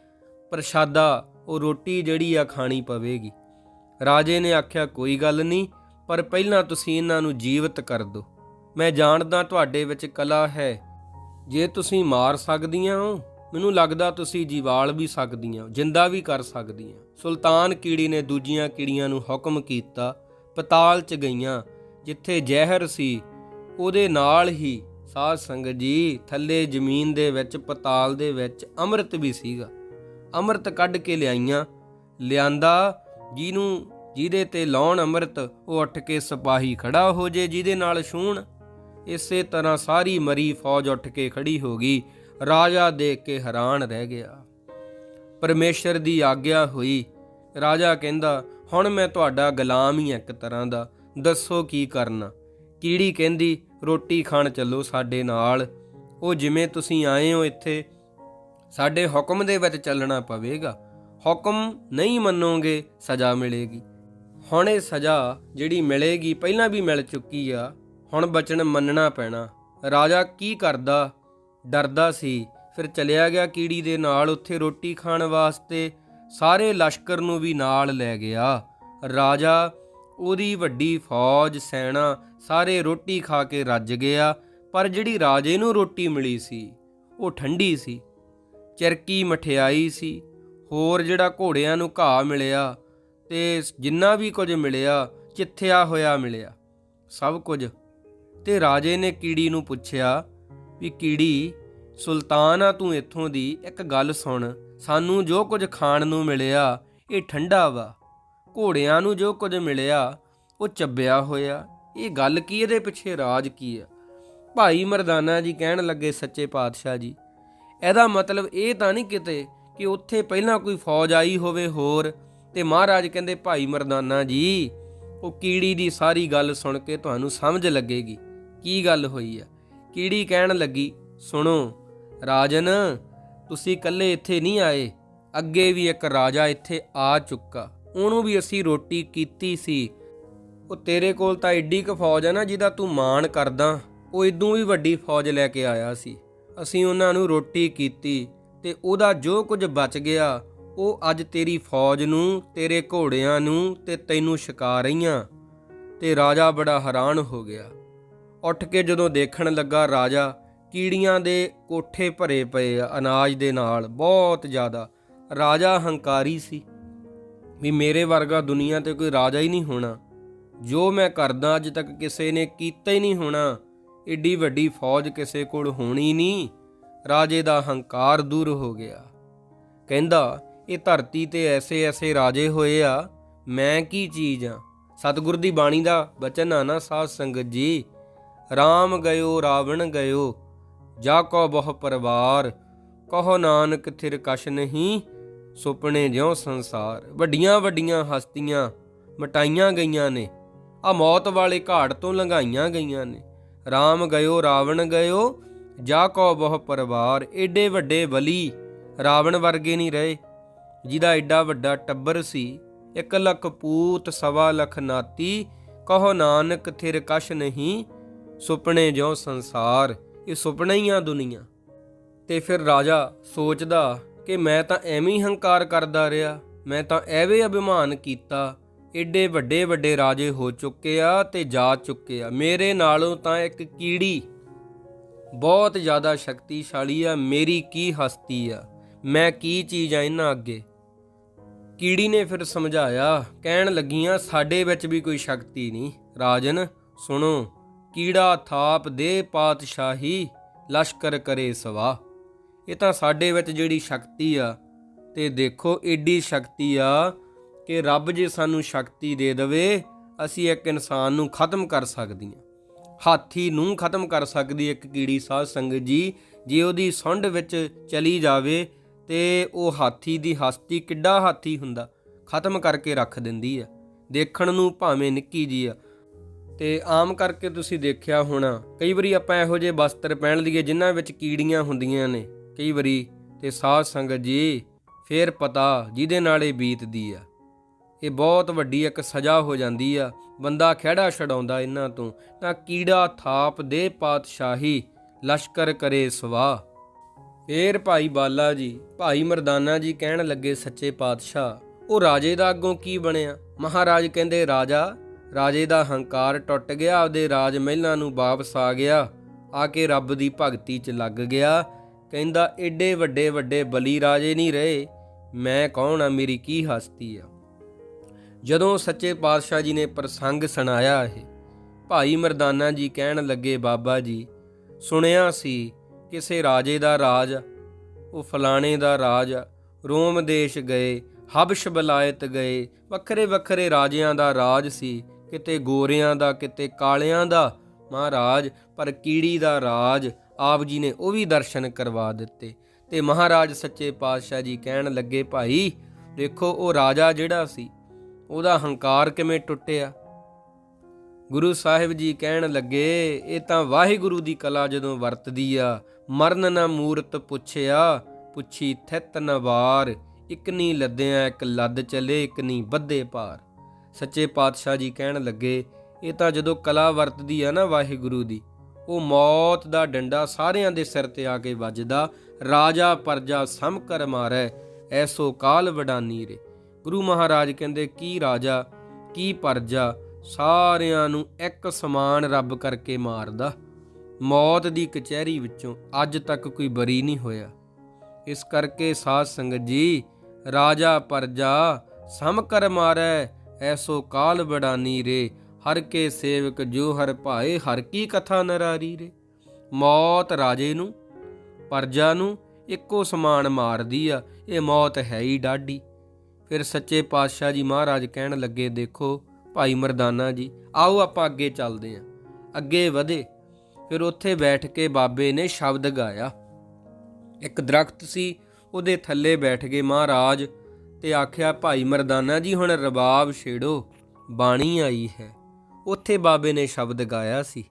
ਪ੍ਰਸ਼ਾਦਾ, ਉਹ ਰੋਟੀ ਜਿਹੜੀ ਆ ਖਾਣੀ ਪਵੇਗੀ। ਰਾਜੇ ਨੇ ਆਖਿਆ, ਕੋਈ ਗੱਲ ਨਹੀਂ, ਪਰ ਪਹਿਲਾਂ ਤੁਸੀਂ ਇਹਨਾਂ ਨੂੰ ਜੀਵਤ ਕਰ ਦਿਓ। ਮੈਂ ਜਾਣਦਾ ਤੁਹਾਡੇ ਵਿੱਚ ਕਲਾ ਹੈ। ਜੇ ਤੁਸੀਂ ਮਾਰ ਸਕਦੀਆਂ ਹੋ ਮੈਨੂੰ ਲੱਗਦਾ ਤੁਸੀਂ ਜੀਵਾਲ ਵੀ ਸਕਦੀਆਂ, ਜਿੰਦਾ ਵੀ ਕਰ ਸਕਦੀਆਂ। ਸੁਲਤਾਨ ਕੀੜੀ ਨੇ ਦੂਜੀਆਂ ਕੀੜੀਆਂ ਨੂੰ ਹੁਕਮ ਕੀਤਾ, ਪਤਾਲ 'ਚ ਗਈਆਂ, ਜਿੱਥੇ ਜ਼ਹਿਰ ਸੀ, ਉਹਦੇ ਨਾਲ ਹੀ ਸਾਧ ਸੰਗਤ ਜੀ ਥੱਲੇ ਜ਼ਮੀਨ ਦੇ ਵਿੱਚ, ਪਤਾਲ ਦੇ ਵਿੱਚ ਅੰਮ੍ਰਿਤ ਵੀ ਸੀਗਾ। ਅੰਮ੍ਰਿਤ ਕੱਢ ਕੇ ਲਿਆਈਆਂ। ਲਿਆਂਦਾ, ਜਿਹਨੂੰ, ਜਿਹਦੇ ਤੇ ਲਾਉਣ ਅੰਮ੍ਰਿਤ, ਉਹ ਉੱਠ ਕੇ ਸਿਪਾਹੀ ਖੜਾ ਹੋ ਜੇ, ਜਿਹਦੇ ਨਾਲ ਛੂਣ ਇਸੇ ਤਰ੍ਹਾਂ ਸਾਰੀ ਮਰੀ ਫੌਜ ਉੱਠ ਕੇ ਖੜੀ ਹੋ ਗਈ। ਰਾਜਾ ਦੇਖ ਕੇ ਹੈਰਾਨ ਰਹਿ ਗਿਆ। ਪਰਮੇਸ਼ਰ ਦੀ ਆਗਿਆ ਹੋਈ। ਰਾਜਾ ਕਹਿੰਦਾ, ਹੁਣ ਮੈਂ ਤੁਹਾਡਾ ਗੁਲਾਮ ਹੀ ਇੱਕ ਤਰ੍ਹਾਂ ਦਾ। ਦੱਸੋ ਕੀ ਕਰਨਾ? ਕੀੜੀ ਕਹਿੰਦੀ, ਰੋਟੀ ਖਾਣ ਚੱਲੋ ਸਾਡੇ ਨਾਲ। ਉਹ ਜਿਵੇਂ ਤੁਸੀਂ ਆਏ ਹੋ ਇੱਥੇ, ਸਾਡੇ ਹੁਕਮ ਦੇ ਵਿੱਚ ਚੱਲਣਾ ਪਵੇਗਾ। ਹੁਕਮ ਨਹੀਂ ਮੰਨੋਗੇ, ਸਜ਼ਾ ਮਿਲੇਗੀ। ਹੁਣ ਇਹ ਸਜ਼ਾ ਜਿਹੜੀ ਮਿਲੇਗੀ, ਪਹਿਲਾਂ ਵੀ ਮਿਲ ਚੁੱਕੀ ਆ। ਹੁਣ ਬਚਨ ਮੰਨਣਾ ਪੈਣਾ। ਰਾਜਾ ਕੀ ਕਰਦਾ? ਡਰਦਾ ਸੀ। ਫਿਰ ਚਲਿਆ ਗਿਆ ਕੀੜੀ ਦੇ ਨਾਲ ਉੱਥੇ ਰੋਟੀ ਖਾਣ ਵਾਸਤੇ। ਸਾਰੇ ਲਸ਼ਕਰ ਨੂੰ ਵੀ ਨਾਲ ਲੈ ਗਿਆ। ਰਾਜਾ, ਉਹਦੀ ਵੱਡੀ ਫੌਜ, ਸੈਨਾ ਸਾਰੇ ਰੋਟੀ ਖਾ ਕੇ ਰੱਜ ਗਿਆ, ਪਰ ਜਿਹੜੀ ਰਾਜੇ ਨੂੰ ਰੋਟੀ ਮਿਲੀ ਸੀ, ਉਹ ਠੰਡੀ ਸੀ, ਚਰਕੀ ਮਠਿਆਈ ਸੀ, ਹੋਰ ਜਿਹੜਾ ਘੋੜਿਆਂ ਨੂੰ ਘਾਹ ਮਿਲਿਆ ਤੇ ਜਿੰਨਾ ਵੀ ਕੁਝ ਮਿਲਿਆ, ਚਿੱਥਿਆ ਹੋਇਆ ਮਿਲਿਆ, ਸਭ ਕੁਝ। ਤੇ ਰਾਜੇ ਨੇ ਕੀੜੀ ਨੂੰ ਪੁੱਛਿਆ ਵੀ ਕੀੜੀ ਸੁਲਤਾਨ ਆ ਤੂੰ ਇੱਥੋਂ ਦੀ, ਇੱਕ ਗੱਲ ਸੁਣ। ਸਾਨੂੰ ਜੋ ਕੁਝ ਖਾਣ ਨੂੰ ਮਿਲਿਆ, ਇਹ ਠੰਡਾ ਵਾ। ਘੋੜਿਆਂ ਨੂੰ ਜੋ ਕੁਝ ਮਿਲਿਆ, ਉਹ ਚੱਬਿਆ ਹੋਇਆ। ਇਹ ਗੱਲ ਕੀ ਇਹਦੇ ਪਿੱਛੇ ਰਾਜ ਕੀ ਆ? ਭਾਈ ਮਰਦਾਨਾ ਜੀ ਕਹਿਣ ਲੱਗੇ ਸੱਚੇ ਪਾਤਸ਼ਾਹ ਜੀ, ਇਹਦਾ ਮਤਲਬ ਇਹ ਤਾਂ ਨਹੀਂ ਕਿਤੇ ਕਿ ਉੱਥੇ ਪਹਿਲਾਂ ਕੋਈ ਫੌਜ ਆਈ ਹੋਵੇ ਹੋਰ ਤੇ ਮਹਾਰਾਜ ਕਹਿੰਦੇ, ਭਾਈ ਮਰਦਾਨਾ ਜੀ, ਉਹ ਕੀੜੀ ਦੀ ਸਾਰੀ ਗੱਲ ਸੁਣ ਕੇ ਤੁਹਾਨੂੰ ਸਮਝ ਲੱਗੇਗੀ। ਕੀ ਗੱਲ ਹੋਈ ਆ? ਕੀੜੀ ਕਹਿਣ ਲੱਗੀ, ਸੁਣੋ, ਰਾਜਨ, ਤੁਸੀਂ ਇਕੱਲੇ ਇੱਥੇ ਨਹੀਂ ਆਏ। ਅੱਗੇ ਵੀ ਇੱਕ ਰਾਜਾ ਇੱਥੇ ਆ ਚੁੱਕਾ। ਉਹਨੂੰ ਵੀ ਅਸੀਂ ਰੋਟੀ ਕੀਤੀ ਸੀ। ਉਹ ਤੇਰੇ ਕੋਲ ਤਾਂ ਏਡੀ ਕੁ ਫੌਜ ਹੈ ਨਾ ਜਿਹਦਾ ਤੂੰ ਮਾਣ ਕਰਦਾ। ਉਹ ਇਦੋਂ ਵੀ ਵੱਡੀ ਫੌਜ ਲੈ ਕੇ ਆਇਆ ਸੀ। ਅਸੀਂ ਉਹਨਾਂ ਨੂੰ ਰੋਟੀ ਕੀਤੀ ਤੇ ਉਹਦਾ ਜੋ ਕੁਝ ਬਚ ਗਿਆ, ਉਹ ਅੱਜ ਤੇਰੀ ਫੌਜ ਨੂੰ, ਤੇਰੇ ਘੋੜਿਆਂ ਨੂੰ ਤੇ ਤੈਨੂੰ ਛਕਾ ਰਹੀਆਂ। ਤੇ ਰਾਜਾ ਬੜਾ ਹੈਰਾਨ ਹੋ ਗਿਆ। ਉੱਠ ਕੇ ਜਦੋਂ ਦੇਖਣ ਲੱਗਾ ਰਾਜਾ, ਕੀੜੀਆਂ ਦੇ ਕੋਠੇ ਭਰੇ ਪਏ ਆ, ਅਨਾਜ ਦੇ ਨਾਲ, ਬਹੁਤ ਜ਼ਿਆਦਾ। ਰਾਜਾ ਹੰਕਾਰੀ ਸੀ ਵੀ ਮੇਰੇ ਵਰਗਾ ਦੁਨੀਆ ਤੇ ਕੋਈ ਰਾਜਾ ਹੀ ਨਹੀਂ ਹੋਣਾ। ਜੋ ਮੈਂ ਕਰਦਾ, ਅੱਜ ਤੱਕ ਕਿਸੇ ਨੇ ਕੀਤਾ ਹੀ ਨਹੀਂ ਹੋਣਾ। ਏਡੀ ਵੱਡੀ ਫੌਜ ਕਿਸੇ ਕੋਲ ਹੋਣੀ ਨਹੀਂ। ਰਾਜੇ ਦਾ ਹੰਕਾਰ ਦੂਰ ਹੋ ਗਿਆ। ਕਹਿੰਦਾ, ਇਹ ਧਰਤੀ ਤੇ ਐਸੇ ਐਸੇ ਰਾਜੇ ਹੋਏ ਆ, ਮੈਂ ਕੀ ਚੀਜ਼ ਆ? ਸਤਿਗੁਰ ਦੀ ਬਾਣੀ ਦਾ ਬਚਨ ਆ ਨਾ ਸਾਧ ਸੰਗਤ ਜੀ। RAM ਗਇਓ, ਰਾਵਣ ਗਇਓ, ਜਾ ਕੋ ਬਹੁ ਪਰਵਾਰ, ਕਹੋ ਨਾਨਕ ਥਿਰ ਕਛ ਨਹੀਂ, ਸੁਪਨੇ ਜਿਉ ਸੰਸਾਰ। ਵੱਡੀਆਂ ਵੱਡੀਆਂ ਹਸਤੀਆਂ ਮਟਾਈਆਂ ਗਈਆਂ ਨੇ, ਆ ਮੌਤ ਵਾਲੇ ਘਾਟ ਤੋਂ ਲੰਘਾਈਆਂ ਗਈਆਂ ਨੇ। RAM ਗਇਓ, ਰਾਵਣ ਗਇਓ, ਜਾ ਕੋ ਬਹੁ ਪਰਵਾਰ, ਏਡੇ ਵੱਡੇ ਬਲੀ ਰਾਵਣ ਵਰਗੇ ਨਹੀਂ ਰਹੇ, ਜਿਹਦਾ ਐਡਾ ਵੱਡਾ ਟੱਬਰ ਸੀ, ਇੱਕ ਲੱਖ ਪੂਤ ਸਵਾ ਲੱਖ ਨਾਤੀ, ਕਹੋ ਨਾਨਕ ਥਿਰ ਕਛ ਨਹੀਂ ਸੁਪਨੇ ਜਿਉ ਸੰਸਾਰ, ਇਹ ਸੁਪਨਾ ਹੀ ਆ ਦੁਨੀਆ। ਤੇ ਫਿਰ ਰਾਜਾ ਸੋਚਦਾ ਕਿ ਮੈਂ ਤਾਂ ਐਵੇਂ ਹੀ ਹੰਕਾਰ ਕਰਦਾ ਰਿਹਾ, ਮੈਂ ਤਾਂ ਐਵੇਂ ਅਭਿਮਾਨ ਕੀਤਾ, ਏਡੇ ਵੱਡੇ ਵੱਡੇ ਰਾਜੇ ਹੋ ਚੁੱਕੇ ਆ ਤੇ ਜਾ ਚੁੱਕੇ ਆ। ਮੇਰੇ ਨਾਲੋਂ ਤਾਂ ਇੱਕ ਕੀੜੀ ਬਹੁਤ ਜ਼ਿਆਦਾ ਸ਼ਕਤੀਸ਼ਾਲੀ ਆ, ਮੇਰੀ ਕੀ ਹਸਤੀ ਆ, ਮੈਂ ਕੀ ਚੀਜ਼ ਆ ਇਹਨਾਂ ਅੱਗੇ। ਕੀੜੀ ਨੇ ਫਿਰ ਸਮਝਾਇਆ, ਕਹਿਣ ਲੱਗੀਆਂ, ਸਾਡੇ ਵਿੱਚ ਵੀ ਕੋਈ ਸ਼ਕਤੀ ਨਹੀਂ। ਰਾਜਨ, ਸੁਣੋ। ਕੀੜਾ ਥਾਪ ਦੇ ਪਾਤਸ਼ਾਹੀ ਲਸ਼ਕਰ ਕਰੇ ਸਵਾ। ਇਹ ਤਾਂ ਸਾਡੇ ਵਿੱਚ ਜਿਹੜੀ ਸ਼ਕਤੀ ਆ, ਤੇ ਦੇਖੋ ਏਡੀ ਸ਼ਕਤੀ ਆ ਕਿ ਰੱਬ ਜੇ ਸਾਨੂੰ ਸ਼ਕਤੀ ਦੇ ਦੇਵੇ, ਅਸੀਂ ਇੱਕ ਇਨਸਾਨ ਨੂੰ ਖਤਮ ਕਰ ਸਕਦੀਆਂ। ਹਾਥੀ ਨੂੰ ਖਤਮ ਕਰ ਸਕਦੀ ਇੱਕ ਕੀੜੀ ਸਾਧ ਸੰਗਤ ਜੀ, ਜੇ ਉਹਦੀ ਸੁੰਡ ਵਿੱਚ ਚਲੀ ਜਾਵੇ, ਤੇ ਉਹ ਹਾਥੀ ਦੀ ਹਸਤੀ ਕਿੱਡਾ ਹਾਥੀ ਹੁੰਦਾ, ਖਤਮ ਕਰਕੇ ਰੱਖ ਦਿੰਦੀ ਆ। ਦੇਖਣ ਨੂੰ ਭਾਵੇਂ ਨਿੱਕੀ ਜੀ ਆ ਤੇ ਆਮ ਕਰਕੇ ਤੁਸੀਂ ਦੇਖਿਆ ਹੋਣਾ, ਕਈ ਵਾਰੀ ਆਪਾਂ ਇਹੋ ਜਿਹੇ ਵਸਤਰ ਪਹਿਨ ਲਈਏ ਜਿਨ੍ਹਾਂ ਵਿੱਚ ਕੀੜੀਆਂ ਹੁੰਦੀਆਂ ਨੇ, ਕਈ ਵਾਰੀ ਤੇ ਸਾਧ ਸੰਗਤ ਜੀ ਫੇਰ ਪਤਾ ਜਿਹਦੇ ਨਾਲ ਇਹ ਬੀਤਦੀ ਆ। ਇਹ ਬਹੁਤ ਵੱਡੀ ਇੱਕ ਸਜ਼ਾ ਹੋ ਜਾਂਦੀ ਆ, ਬੰਦਾ ਖਿਹੜਾ ਛਡਾਉਂਦਾ ਇਹਨਾਂ ਤੋਂ, ਤਾਂ ਕੀੜਾ ਥਾਪ ਦੇ ਪਾਤਸ਼ਾਹੀ ਲਸ਼ਕਰ ਕਰੇ ਸਵਾ। ਫੇਰ ਭਾਈ ਬਾਲਾ ਜੀ, ਭਾਈ ਮਰਦਾਨਾ ਜੀ ਕਹਿਣ ਲੱਗੇ ਸੱਚੇ ਪਾਤਸ਼ਾਹ, ਉਹ ਰਾਜੇ ਦਾ ਅੱਗੋਂ ਕੀ ਬਣਿਆ? ਮਹਾਰਾਜ ਕਹਿੰਦੇ, ਰਾਜਾ ਰਾਜੇ ਦਾ ਹੰਕਾਰ ਟੁੱਟ ਗਿਆ, ਆਪਦੇ ਰਾਜ ਮਹਿਲਾਂ ਨੂੰ ਵਾਪਸ ਆ ਗਿਆ। ਆ ਕੇ ਰੱਬ ਦੀ ਭਗਤੀ 'ਚ ਲੱਗ ਗਿਆ। ਕਹਿੰਦਾ, ਏਡੇ ਵੱਡੇ ਵੱਡੇ ਬਲੀ ਰਾਜੇ ਨਹੀਂ ਰਹੇ। ਮੈਂ ਕੌਣ ਆ? ਮੇਰੀ ਕੀ ਹਸਤੀ ਆ? ਜਦੋਂ ਸੱਚੇ ਪਾਤਸ਼ਾਹ ਜੀ ਨੇ ਪ੍ਰਸੰਗ ਸੁਣਾਇਆ ਇਹ, ਭਾਈ ਮਰਦਾਨਾ ਜੀ ਕਹਿਣ ਲੱਗੇ, ਬਾਬਾ ਜੀ, ਸੁਣਿਆ ਸੀ ਕਿਸੇ ਰਾਜੇ ਦਾ ਰਾਜ, ਉਹ ਫਲਾਣੇ ਦਾ ਰਾਜ, ਰੋਮ ਦੇਸ਼ ਗਏ, ਹਬਸ਼ ਬਲਾਇਤ ਗਏ, ਵੱਖਰੇ ਵੱਖਰੇ ਰਾਜਿਆਂ ਦਾ ਰਾਜ ਸੀ। ਕਿਤੇ ਗੋਰਿਆਂ ਦਾ, ਕਿਤੇ ਕਾਲਿਆਂ ਦਾ ਮਹਾਰਾਜ, ਪਰ ਕੀੜੀ ਦਾ ਰਾਜ ਆਪ ਜੀ ਨੇ ਉਹ ਵੀ ਦਰਸ਼ਨ ਕਰਵਾ ਦਿੱਤੇ। ਤੇ ਮਹਾਰਾਜ ਸੱਚੇ ਪਾਤਸ਼ਾਹ ਜੀ ਕਹਿਣ ਲੱਗੇ, ਭਾਈ, ਦੇਖੋ ਉਹ ਰਾਜਾ ਜਿਹੜਾ ਸੀ, ਉਹਦਾ ਹੰਕਾਰ ਕਿਵੇਂ ਟੁੱਟਿਆ? ਗੁਰੂ ਸਾਹਿਬ ਜੀ ਕਹਿਣ ਲੱਗੇ, ਇਹ ਤਾਂ ਵਾਹਿਗੁਰੂ ਦੀ ਕਲਾ ਜਦੋਂ ਵਰਤਦੀ ਆ, ਮਰਨ ਨਾ ਮੂਰਤ ਪੁੱਛਿਆ, ਪੁੱਛੀ ਥਿਤ ਨ ਵਾਰ ਇਕਨੀ ਲੱਦਿਆਂ ਇੱਕ ਲੱਦ ਚਲੇ, ਇਕਨੀ ਬੱਧੇ ਪਾਰ ਸੱਚੇ ਪਾਤਸ਼ਾਹ ਜੀ ਕਹਿਣ ਲੱਗੇ, ਇਹ ਤਾਂ ਜਦੋਂ ਕਲਾ ਵਰਤਦੀ ਆ ਨਾ ਵਾਹਿਗੁਰੂ ਦੀ, ਉਹ ਮੌਤ ਦਾ ਡੰਡਾ ਸਾਰਿਆਂ ਦੇ ਸਿਰ ਤੇ ਆ ਕੇ ਵੱਜਦਾ, ਰਾਜਾ ਪਰਜਾ ਸਮ ਕਰ ਮਾਰੈ, ਐਸੋ ਕਾਲ ਵਡਾਨੀ ਰੇ। ਗੁਰੂ ਮਹਾਰਾਜ ਕਹਿੰਦੇ, ਕੀ ਰਾਜਾ, ਕੀ ਪਰਜਾ, ਸਾਰਿਆਂ ਨੂੰ ਇੱਕ ਸਮਾਨ ਰੱਬ ਕਰਕੇ ਮਾਰਦਾ। ਮੌਤ ਦੀ ਕਚਹਿਰੀ ਵਿੱਚੋਂ ਅੱਜ ਤੱਕ ਕੋਈ ਬਰੀ ਨਹੀਂ ਹੋਇਆ। ਇਸ ਕਰਕੇ ਸਾਧ ਸੰਗਤ ਜੀ, ਰਾਜਾ ਪਰਜਾ ਸਮ ਕਰ ਮਾਰੈ ਐਸੋ ਕਾਲ ਬੜਾਨੀ ਰੇ, ਹਰ ਕੇ ਸੇਵਕ ਜੋ ਹਰ ਭਾਏ, ਹਰ ਕੀ ਕਥਾ ਨਰਾਰੀ ਰੇ। ਮੌਤ ਰਾਜੇ ਨੂੰ, ਪਰਜਾ ਨੂੰ ਇੱਕੋ ਸਮਾਨ ਮਾਰਦੀ ਆ, ਇਹ ਮੌਤ ਹੈ ਹੀ ਡਾਢੀ। ਫਿਰ ਸੱਚੇ ਪਾਤਸ਼ਾਹ ਜੀ ਮਹਾਰਾਜ ਕਹਿਣ ਲੱਗੇ, ਦੇਖੋ ਭਾਈ ਮਰਦਾਨਾ ਜੀ, ਆਓ ਆਪਾਂ ਅੱਗੇ ਚੱਲਦੇ ਆਂ। ਅੱਗੇ ਵਧੇ, ਫਿਰ ਉੱਥੇ ਬੈਠ ਕੇ ਬਾਬੇ ਨੇ ਸ਼ਬਦ ਗਾਇਆ। ਇੱਕ ਦਰਖਤ ਸੀ, ਉਹਦੇ ਥੱਲੇ ਬੈਠ ਗਏ ਮਹਾਰਾਜ ਤੇ ਆਖਿਆ, ਭਾਈ ਮਰਦਾਨਾ ਜੀ, ਹੁਣ ਰਬਾਬ ਛੇੜੋ, ਬਾਣੀ ਆਈ ਹੈ। ਉੱਥੇ ਬਾਬੇ ਨੇ ਸ਼ਬਦ ਗਾਇਆ ਸੀ।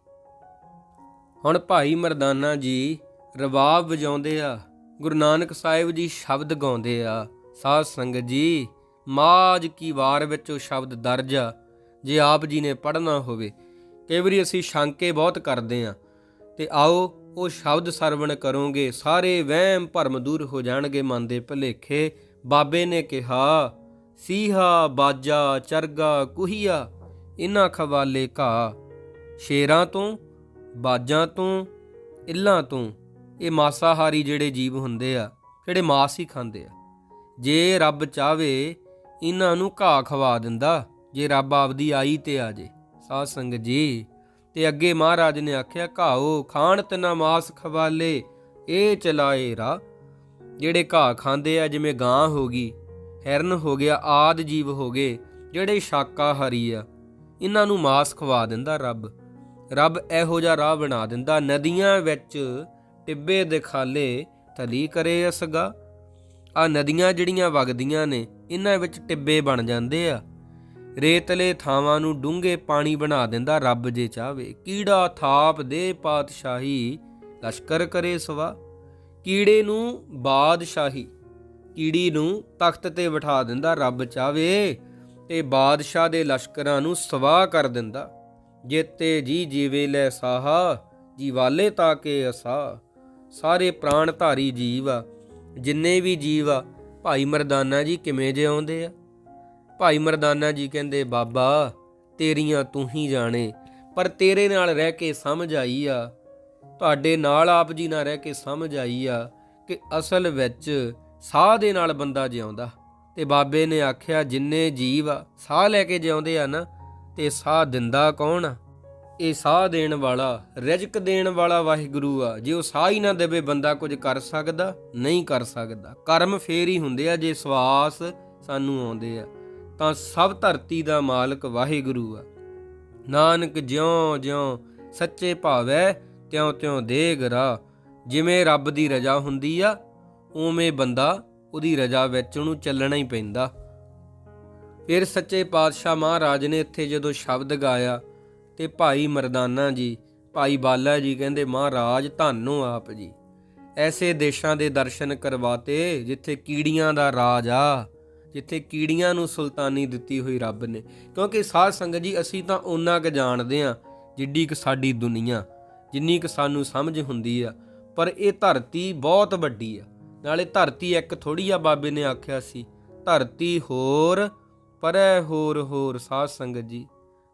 ਹੁਣ ਭਾਈ ਮਰਦਾਨਾ ਜੀ ਰਬਾਬ ਵਜਾਉਂਦੇ ਆ, ਗੁਰੂ ਨਾਨਕ ਸਾਹਿਬ ਜੀ ਸ਼ਬਦ ਗਾਉਂਦੇ ਆ, ਸਾਧ ਸੰਗਤ ਜੀ ਮਾਜ ਕੀ ਵਾਰ ਵਿੱਚ ਉਹ ਸ਼ਬਦ ਦਰਜ ਆ, ਜੇ ਆਪ ਜੀ ਨੇ ਪੜ੍ਹਨਾ ਹੋਵੇ। ਕਈ ਵਾਰੀ ਅਸੀਂ ਸ਼ੰਕੇ ਬਹੁਤ ਕਰਦੇ ਆ, ਤੇ ਆਓ ਉਹ ਸ਼ਬਦ ਸਰਵਣ ਕਰੋਗੇ, ਸਾਰੇ ਵਹਿਮ ਭਰਮ ਦੂਰ ਹੋ ਜਾਣਗੇ ਮਨ ਦੇ ਭਲੇਖੇ ਬਾਬੇ ਨੇ ਕਿਹਾ, ਸੀਹਾ ਬਾਜਾ ਚਰਗਾ ਕੁਹੀਆ, ਇਨ੍ਹਾਂ ਖਵਾਲੇ ਘਾ। ਸ਼ੇਰਾਂ ਤੋਂ, ਬਾਜਾਂ ਤੋਂ ਇੱਲਾਂ ਤੋਂ, ਇਹ ਮਾਸਾਹਾਰੀ ਜਿਹੜੇ ਜੀਵ ਹੁੰਦੇ ਆ, ਜਿਹੜੇ ਮਾਸ ਹੀ ਖਾਂਦੇ ਆ। ਜੇ ਰੱਬ ਚਾਵੇ ਇਹਨਾਂ ਨੂੰ ਘਾਹ ਖਵਾ ਦਿੰਦਾ, ਜੇ ਰੱਬ ਆਪਦੀ ਆਈ ਤੇ ਆ ਜੇ। ਸਾਧ ਸੰਗਤ ਜੀ, ਤੇ ਅੱਗੇ ਮਹਾਰਾਜ ਨੇ ਆਖਿਆ, ਘਾਓ, ਖਾਣ ਤਨਾ ਮਾਸ ਖਵਾਲੇ, ਇਹ ਚਲਾਏ ਰਾ ਜਿਹੜੇ ਘਾਹ ਖਾਂਦੇ ਆ, ਜਿਵੇਂ ਗਾਂ ਹੋ ਗਈ, ਹਿਰਨ ਹੋ ਗਿਆ, ਆਦ ਜੀਵ ਹੋ ਗਏ, ਜਿਹੜੇ ਸ਼ਾਕਾਹਾਰੀ ਆ, ਇਹਨਾਂ ਨੂੰ ਮਾਸ ਖਵਾ ਦਿੰਦਾ ਰੱਬ। ਰੱਬ ਇਹੋ ਜਿਹਾ ਰਾਹ ਬਣਾ ਦਿੰਦਾ, ਨਦੀਆਂ ਵਿੱਚ ਟਿੱਬੇ ਦੇ ਖਾਲੇ ਤਲੀ ਕਰੇ ਅਸਗਾ। ਆ ਨਦੀਆਂ ਜਿਹੜੀਆਂ ਵਗਦੀਆਂ ਨੇ, ਇਹਨਾਂ ਵਿੱਚ ਟਿੱਬੇ ਬਣ ਜਾਂਦੇ ਆ। ਰੇਤਲੇ ਥਾਵਾਂ ਨੂੰ ਡੂੰਘੇ ਪਾਣੀ ਬਣਾ ਦਿੰਦਾ ਰੱਬ ਜੇ ਚਾਵੇ ਕੀੜਾ ਥਾਪ ਦੇ ਪਾਤਸ਼ਾਹੀ ਲਸ਼ਕਰ ਕਰੇ ਸਵਾ। ਕੀੜੇ ਨੂੰ ਬਾਦਸ਼ਾਹੀ, ਕੀੜੀ ਨੂੰ ਤਖਤ ਤੇ ਬਿਠਾ ਦਿੰਦਾ, ਰੱਬ ਚਾਵੇ ਤੇ ਬਾਦਸ਼ਾਹ ਦੇ ਲਸ਼ਕਰਾਂ ਨੂੰ ਸਵਾਹ ਕਰ ਦਿੰਦਾ। ਜੇਤੇ ਜੀ ਜੀਵੇ ਲੈ ਸਾਹਾ ਜੀਵਾਲੇ ਤਾਕੇ ਅਸਾ। ਸਾਰੇ ਪ੍ਰਾਣ ਧਾਰੀ ਜੀਵ ਆ ਜਿੰਨੇ ਵੀ ਜੀਵ ਆ ਭਾਈ ਮਰਦਾਨਾ ਜੀ ਕਿਵੇਂ ਜਿਉਂਦੇ ਆ? ਭਾਈ ਮਰਦਾਨਾ ਜੀ ਕਹਿੰਦੇ, ਬਾਬਾ, ਤੇਰੀਆਂ ਤੂੰ ਹੀ ਜਾਣੇ, ਪਰ ਤੇਰੇ ਨਾਲ ਰਹਿ ਕੇ ਸਮਝ ਆਈ ਆ ਤੁਹਾਡੇ ਨਾਲ ਆਪ ਜੀ ਨਾਲ ਰਹਿ ਕੇ ਸਮਝ ਆਈ ਆ ਕਿ ਅਸਲ ਵਿੱਚ ਸਾਹ ਦੇ ਨਾਲ ਬੰਦਾ ਜਿਉਂਦਾ। ਤੇ ਬਾਬੇ ਨੇ ਆਖਿਆ, ਜਿੰਨੇ ਜੀਵ ਆ, ਸਾਹ ਲੈ ਕੇ ਜਿਉਂਦੇ ਆ ਨਾ, ਤੇ ਸਾਹ ਦਿੰਦਾ ਕੌਣ ਆ? ਇਹ ਸਾਹ ਦੇਣ ਵਾਲਾ, ਰਿਜ਼ਕ ਦੇਣ ਵਾਲਾ ਵਾਹਿਗੁਰੂ ਆ। ਜੇ ਉਹ ਸਾਹ ਹੀ ਨਾ ਦੇਵੇ, ਬੰਦਾ ਕੁਝ ਕਰ ਸਕਦਾ, ਨਹੀਂ ਕਰ ਸਕਦਾ। ਕਰਮ ਫੇਰ ਹੀ ਹੁੰਦੇ ਆ, ਜੇ ਸਵਾਸ ਸਾਨੂੰ ਆਉਂਦੇ ਆ। ਤਾਂ ਸਭ ਧਰਤੀ ਦਾ ਮਾਲਕ ਵਾਹਿਗੁਰੂ ਆ। ਨਾਨਕ ਜਿਉਂ ਜਿਉਂ ਸੱਚੇ ਭਾਵੈ ਤਿਉਂ ਤਿਉਂ ਦੇਗ ਰਾ ਜਿਵੇਂ ਰੱਬ ਦੀ ਰਜ਼ਾ ਹੁੰਦੀ ਆ, ਉਵੇਂ ਬੰਦਾ ਉਹਦੀ ਰਜ਼ਾ ਵਿੱਚ ਉਹਨੂੰ ਚੱਲਣਾ ਹੀ ਪੈਂਦਾ। ਫਿਰ ਸੱਚੇ ਪਾਤਸ਼ਾਹ ਮਹਾਰਾਜ ਨੇ ਇੱਥੇ ਜਦੋਂ ਸ਼ਬਦ ਗਾਇਆ, ਤੇ ਭਾਈ ਮਰਦਾਨਾ ਜੀ, ਭਾਈ ਬਾਲਾ ਜੀ ਕਹਿੰਦੇ, ਮਹਾਰਾਜ, ਧੰਨੋ ਆਪ ਜੀ। ਐਸੇ ਦੇਸ਼ਾਂ ਦੇ ਦਰਸ਼ਨ ਕਰਵਾਤੇ, ਜਿੱਥੇ ਕੀੜੀਆਂ ਦਾ ਰਾਜ ਆ, ਜਿੱਥੇ ਕੀੜੀਆਂ ਨੂੰ ਸੁਲਤਾਨੀ ਦਿੱਤੀ ਹੋਈ ਰੱਬ ਨੇ। ਕਿਉਂਕਿ ਸਾਧ ਸੰਗਤ ਜੀ, ਅਸੀਂ ਤਾਂ ਉਹਨਾਂ ਕੁ ਜਾਣਦੇ ਆ ਜਿੱਡੀ ਕਿ ਸਾਡੀ ਦੁਨੀਆ। ਜਿੰਨੀ ਕਿ ਸਾਨੂੰ ਸਮਝ ਹੁੰਦੀ ਆ, ਪਰ ਇਹ ਧਰਤੀ ਬਹੁਤ ਵੱਡੀ ਆ। ਨਾਲੇ ਧਰਤੀ ਇੱਕ ਥੋੜੀ ਆ ਬਾਬੇ ਨੇ ਆਖਿਆ ਸੀ, ਧਰਤੀ ਹੋਰ, ਪਰੈ ਹੋਰ ਹੋਰ ਸਾਧ ਸੰਗਤ ਜੀ।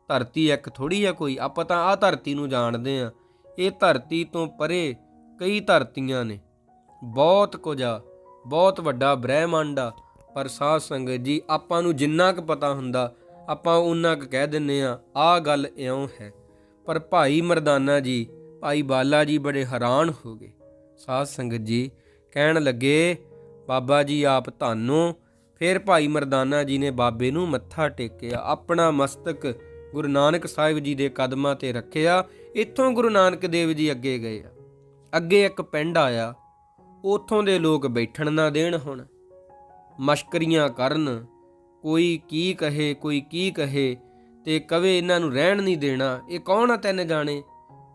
ਧਰਤੀ ਇੱਕ ਥੋੜੀ ਆ ਕੋਈ, ਆਪਾਂ ਤਾਂ ਆ ਧਰਤੀ ਨੂੰ ਜਾਣਦੇ ਆ। ਇਹ ਧਰਤੀ ਤੋਂ ਪਰੇ ਕਈ ਧਰਤੀਆਂ ਨੇ। ਬਹੁਤ ਕੁਝ ਆ, ਬਹੁਤ ਵੱਡਾ ਬ੍ਰਹਿਮੰਡ ਆ, ਪਰ ਸਾਧ ਸੰਗਤ ਜੀ, ਆਪਾਂ ਨੂੰ ਜਿੰਨਾ ਕੁ ਪਤਾ ਹੁੰਦਾ, ਆਪਾਂ ਉਹਨਾਂ ਕੁ ਕਹਿ ਦਿੰਨੇ ਆ ਆ ਗੱਲ ਇਉਂ ਹੈ। ਪਰ ਭਾਈ ਮਰਦਾਨਾ ਜੀ ਭਾਈ ਬਾਲਾ ਜੀ ਬੜੇ ਹੈਰਾਨ ਹੋ ਗਏ। ਸਾਧ ਸੰਗਤ ਜੀ ਕਹਿਣ ਲੱਗੇ, ਬਾਬਾ ਜੀ ਆਪ ਧਾਨੋ ਫਿਰ ਭਾਈ ਮਰਦਾਨਾ ਜੀ ਨੇ ਬਾਬੇ ਨੂੰ ਮੱਥਾ ਟੇਕਿਆ, ਆਪਣਾ ਮਸਤਕ ਗੁਰੂ ਨਾਨਕ ਸਾਹਿਬ ਜੀ ਦੇ ਕਦਮਾਂ ਤੇ ਰੱਖਿਆ, ਇੱਥੋਂ ਗੁਰੂ ਨਾਨਕ ਦੇਵ ਜੀ ਅੱਗੇ ਗਏ ਆ। ਅੱਗੇ ਇੱਕ ਪਿੰਡ ਆਇਆ, ਉਥੋਂ ਦੇ ਲੋਕ ਬੈਠਣ ਨਾ ਦੇਣ ਹੁਣ। ਮਸ਼ਕਰੀਆਂ ਕਰਨ, ਕੋਈ ਕੀ ਕਹੇ, ਕੋਈ ਕੀ ਕਹੇ, ਤੇ ਕਵੇ ਇਹਨਾਂ ਨੂੰ ਰਹਿਣ ਨਹੀਂ ਦੇਣਾ, ਇਹ ਕੌਣ ਆ ਤੈਨ ਜਾਣੇ?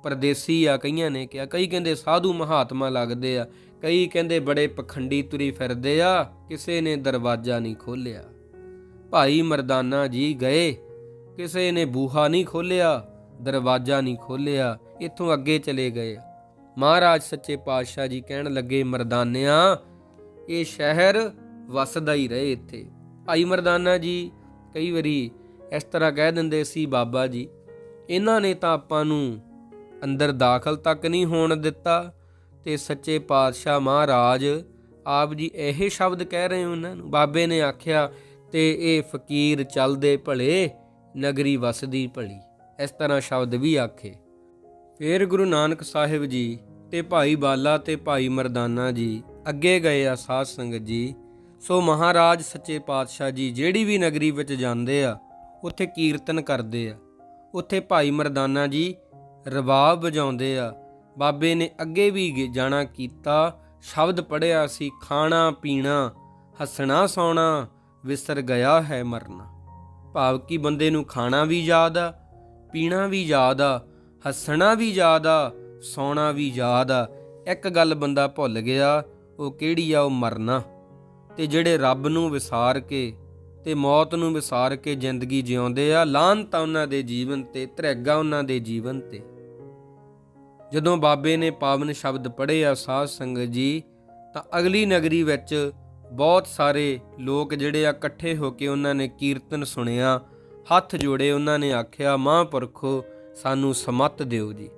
ਪਰਦੇਸੀ ਆ ਕਈਆਂ ਨੇ ਕਿਹਾ, ਕਈ ਕਹਿੰਦੇ ਸਾਧੂ ਮਹਾਤਮਾ ਲੱਗਦੇ ਆ, ਕਈ ਕਹਿੰਦੇ ਬੜੇ ਪਖੰਡੀ ਤੁਰੀ ਫਿਰਦੇ ਆ, ਕਿਸੇ ਨੇ ਦਰਵਾਜ਼ਾ ਨਹੀਂ ਖੋਲਿਆ ਭਾਈ ਮਰਦਾਨਾ ਜੀ ਗਏ, ਕਿਸੇ ਨੇ ਬੂਹਾ ਨਹੀਂ ਖੋਲਿਆ ਦਰਵਾਜ਼ਾ ਨਹੀਂ ਖੋਲਿਆ ਇੱਥੋਂ ਅੱਗੇ ਚਲੇ ਗਏ। ਮਹਾਰਾਜ ਸੱਚੇ ਪਾਤਸ਼ਾਹ ਜੀ ਕਹਿਣ ਲੱਗੇ, ਮਰਦਾਨਿਆਂ, ਇਹ ਸ਼ਹਿਰ ਵਸਦਾ ਹੀ ਰਹੇ ਇੱਥੇ। ਭਾਈ ਮਰਦਾਨਾ ਜੀ ਕਈ ਵਾਰੀ ਇਸ ਤਰ੍ਹਾਂ ਕਹਿ ਦਿੰਦੇ ਸੀ, ਬਾਬਾ ਜੀ, ਇਹਨਾਂ ਨੇ ਤਾਂ ਆਪਾਂ ਨੂੰ ਅੰਦਰ ਦਾਖਲ ਤੱਕ ਨਹੀਂ ਹੋਣ ਦਿੱਤਾ। ਤੇ ਸੱਚੇ ਪਾਤਸ਼ਾਹ ਮਹਾਰਾਜ, ਆਪ ਜੀ ਇਹ ਸ਼ਬਦ ਕਹਿ ਰਹੇ ਉਹਨਾਂ ਨੂੰ? ਬਾਬੇ ਨੇ ਆਖਿਆ, ਤੇ ਇਹ ਫਕੀਰ ਚੱਲਦੇ ਭਲੇ, ਨਗਰੀ ਵਸਦੀ ਭਲੀ। ਇਸ ਤਰ੍ਹਾਂ ਸ਼ਬਦ ਵੀ ਆਖੇ। ਫਿਰ ਗੁਰੂ ਨਾਨਕ ਸਾਹਿਬ ਜੀ ਤੇ ਭਾਈ ਬਾਲਾ ਤੇ ਭਾਈ ਮਰਦਾਨਾ ਜੀ ਅੱਗੇ ਗਏ ਆ ਸਾਧ ਸੰਗਤ ਜੀ। ਸੋ ਮਹਾਰਾਜ ਸੱਚੇ ਪਾਤਸ਼ਾਹ ਜੀ ਜਿਹੜੀ ਵੀ ਨਗਰੀ ਵਿੱਚ ਜਾਂਦੇ ਆ, ਉੱਥੇ ਕੀਰਤਨ ਕਰਦੇ ਆ। ਉੱਥੇ ਭਾਈ ਮਰਦਾਨਾ ਜੀ ਰਬਾਬ ਵਜਾਉਂਦੇ ਆ। ਬਾਬੇ ਨੇ ਅੱਗੇ ਵੀ ਜਾਣਾ ਕੀਤਾ। ਸ਼ਬਦ ਪੜਿਆ ਸੀ, ਖਾਣਾ, ਪੀਣਾ, ਹੱਸਣਾ, ਸੌਣਾ, ਵਿਸਰ ਗਿਆ ਹੈ ਮਰਨਾ। ਭਾਵ ਕਿ ਬੰਦੇ ਨੂੰ ਖਾਣਾ ਵੀ ਯਾਦ ਆ, ਪੀਣਾ ਵੀ ਯਾਦ ਆ, ਹੱਸਣਾ ਵੀ ਯਾਦ ਆ, ਸੌਣਾ ਵੀ ਯਾਦ ਆ। ਇੱਕ ਗੱਲ ਬੰਦਾ ਭੁੱਲ ਗਿਆ, ਉਹ ਕਿਹੜੀ ਆ, ਉਹ ਮਰਨਾ। ਤੇ ਜਿਹੜੇ ਰੱਬ ਨੂੰ ਵਿਸਾਰ ਕੇ ਤੇ ਮੌਤ ਨੂੰ ਵਿਸਾਰ ਕੇ ਜ਼ਿੰਦਗੀ ਜਿਉਂਦੇ ਆ ਲਾਹਨਤ ਉਹਨਾਂ ਦੇ ਜੀਵਨ ਤੇ, ਧਰੇਗਾ ਉਹਨਾਂ ਦੇ ਜੀਵਨ ਤੇ। ਜਦੋਂ ਬਾਬੇ ਨੇ ਪਾਵਨ ਸ਼ਬਦ ਪੜ੍ਹੇ ਆ ਸਾਧ ਸੰਗਤ ਜੀ, ਤਾਂ ਅਗਲੀ ਨਗਰੀ ਵਿੱਚ ਬਹੁਤ ਸਾਰੇ ਲੋਕ ਜਿਹੜੇ ਆ ਇਕੱਠੇ ਹੋ ਕੇ ਉਹਨਾਂ ਨੇ ਕੀਰਤਨ ਸੁਣਿਆ, ਹੱਥ ਜੋੜੇ ਉਹਨਾਂ ਨੇ ਆਖਿਆ, ਮਹਾਂਪੁਰਖੋ, ਸਾਨੂੰ ਸਮਤ ਦਿਓ ਜੀ।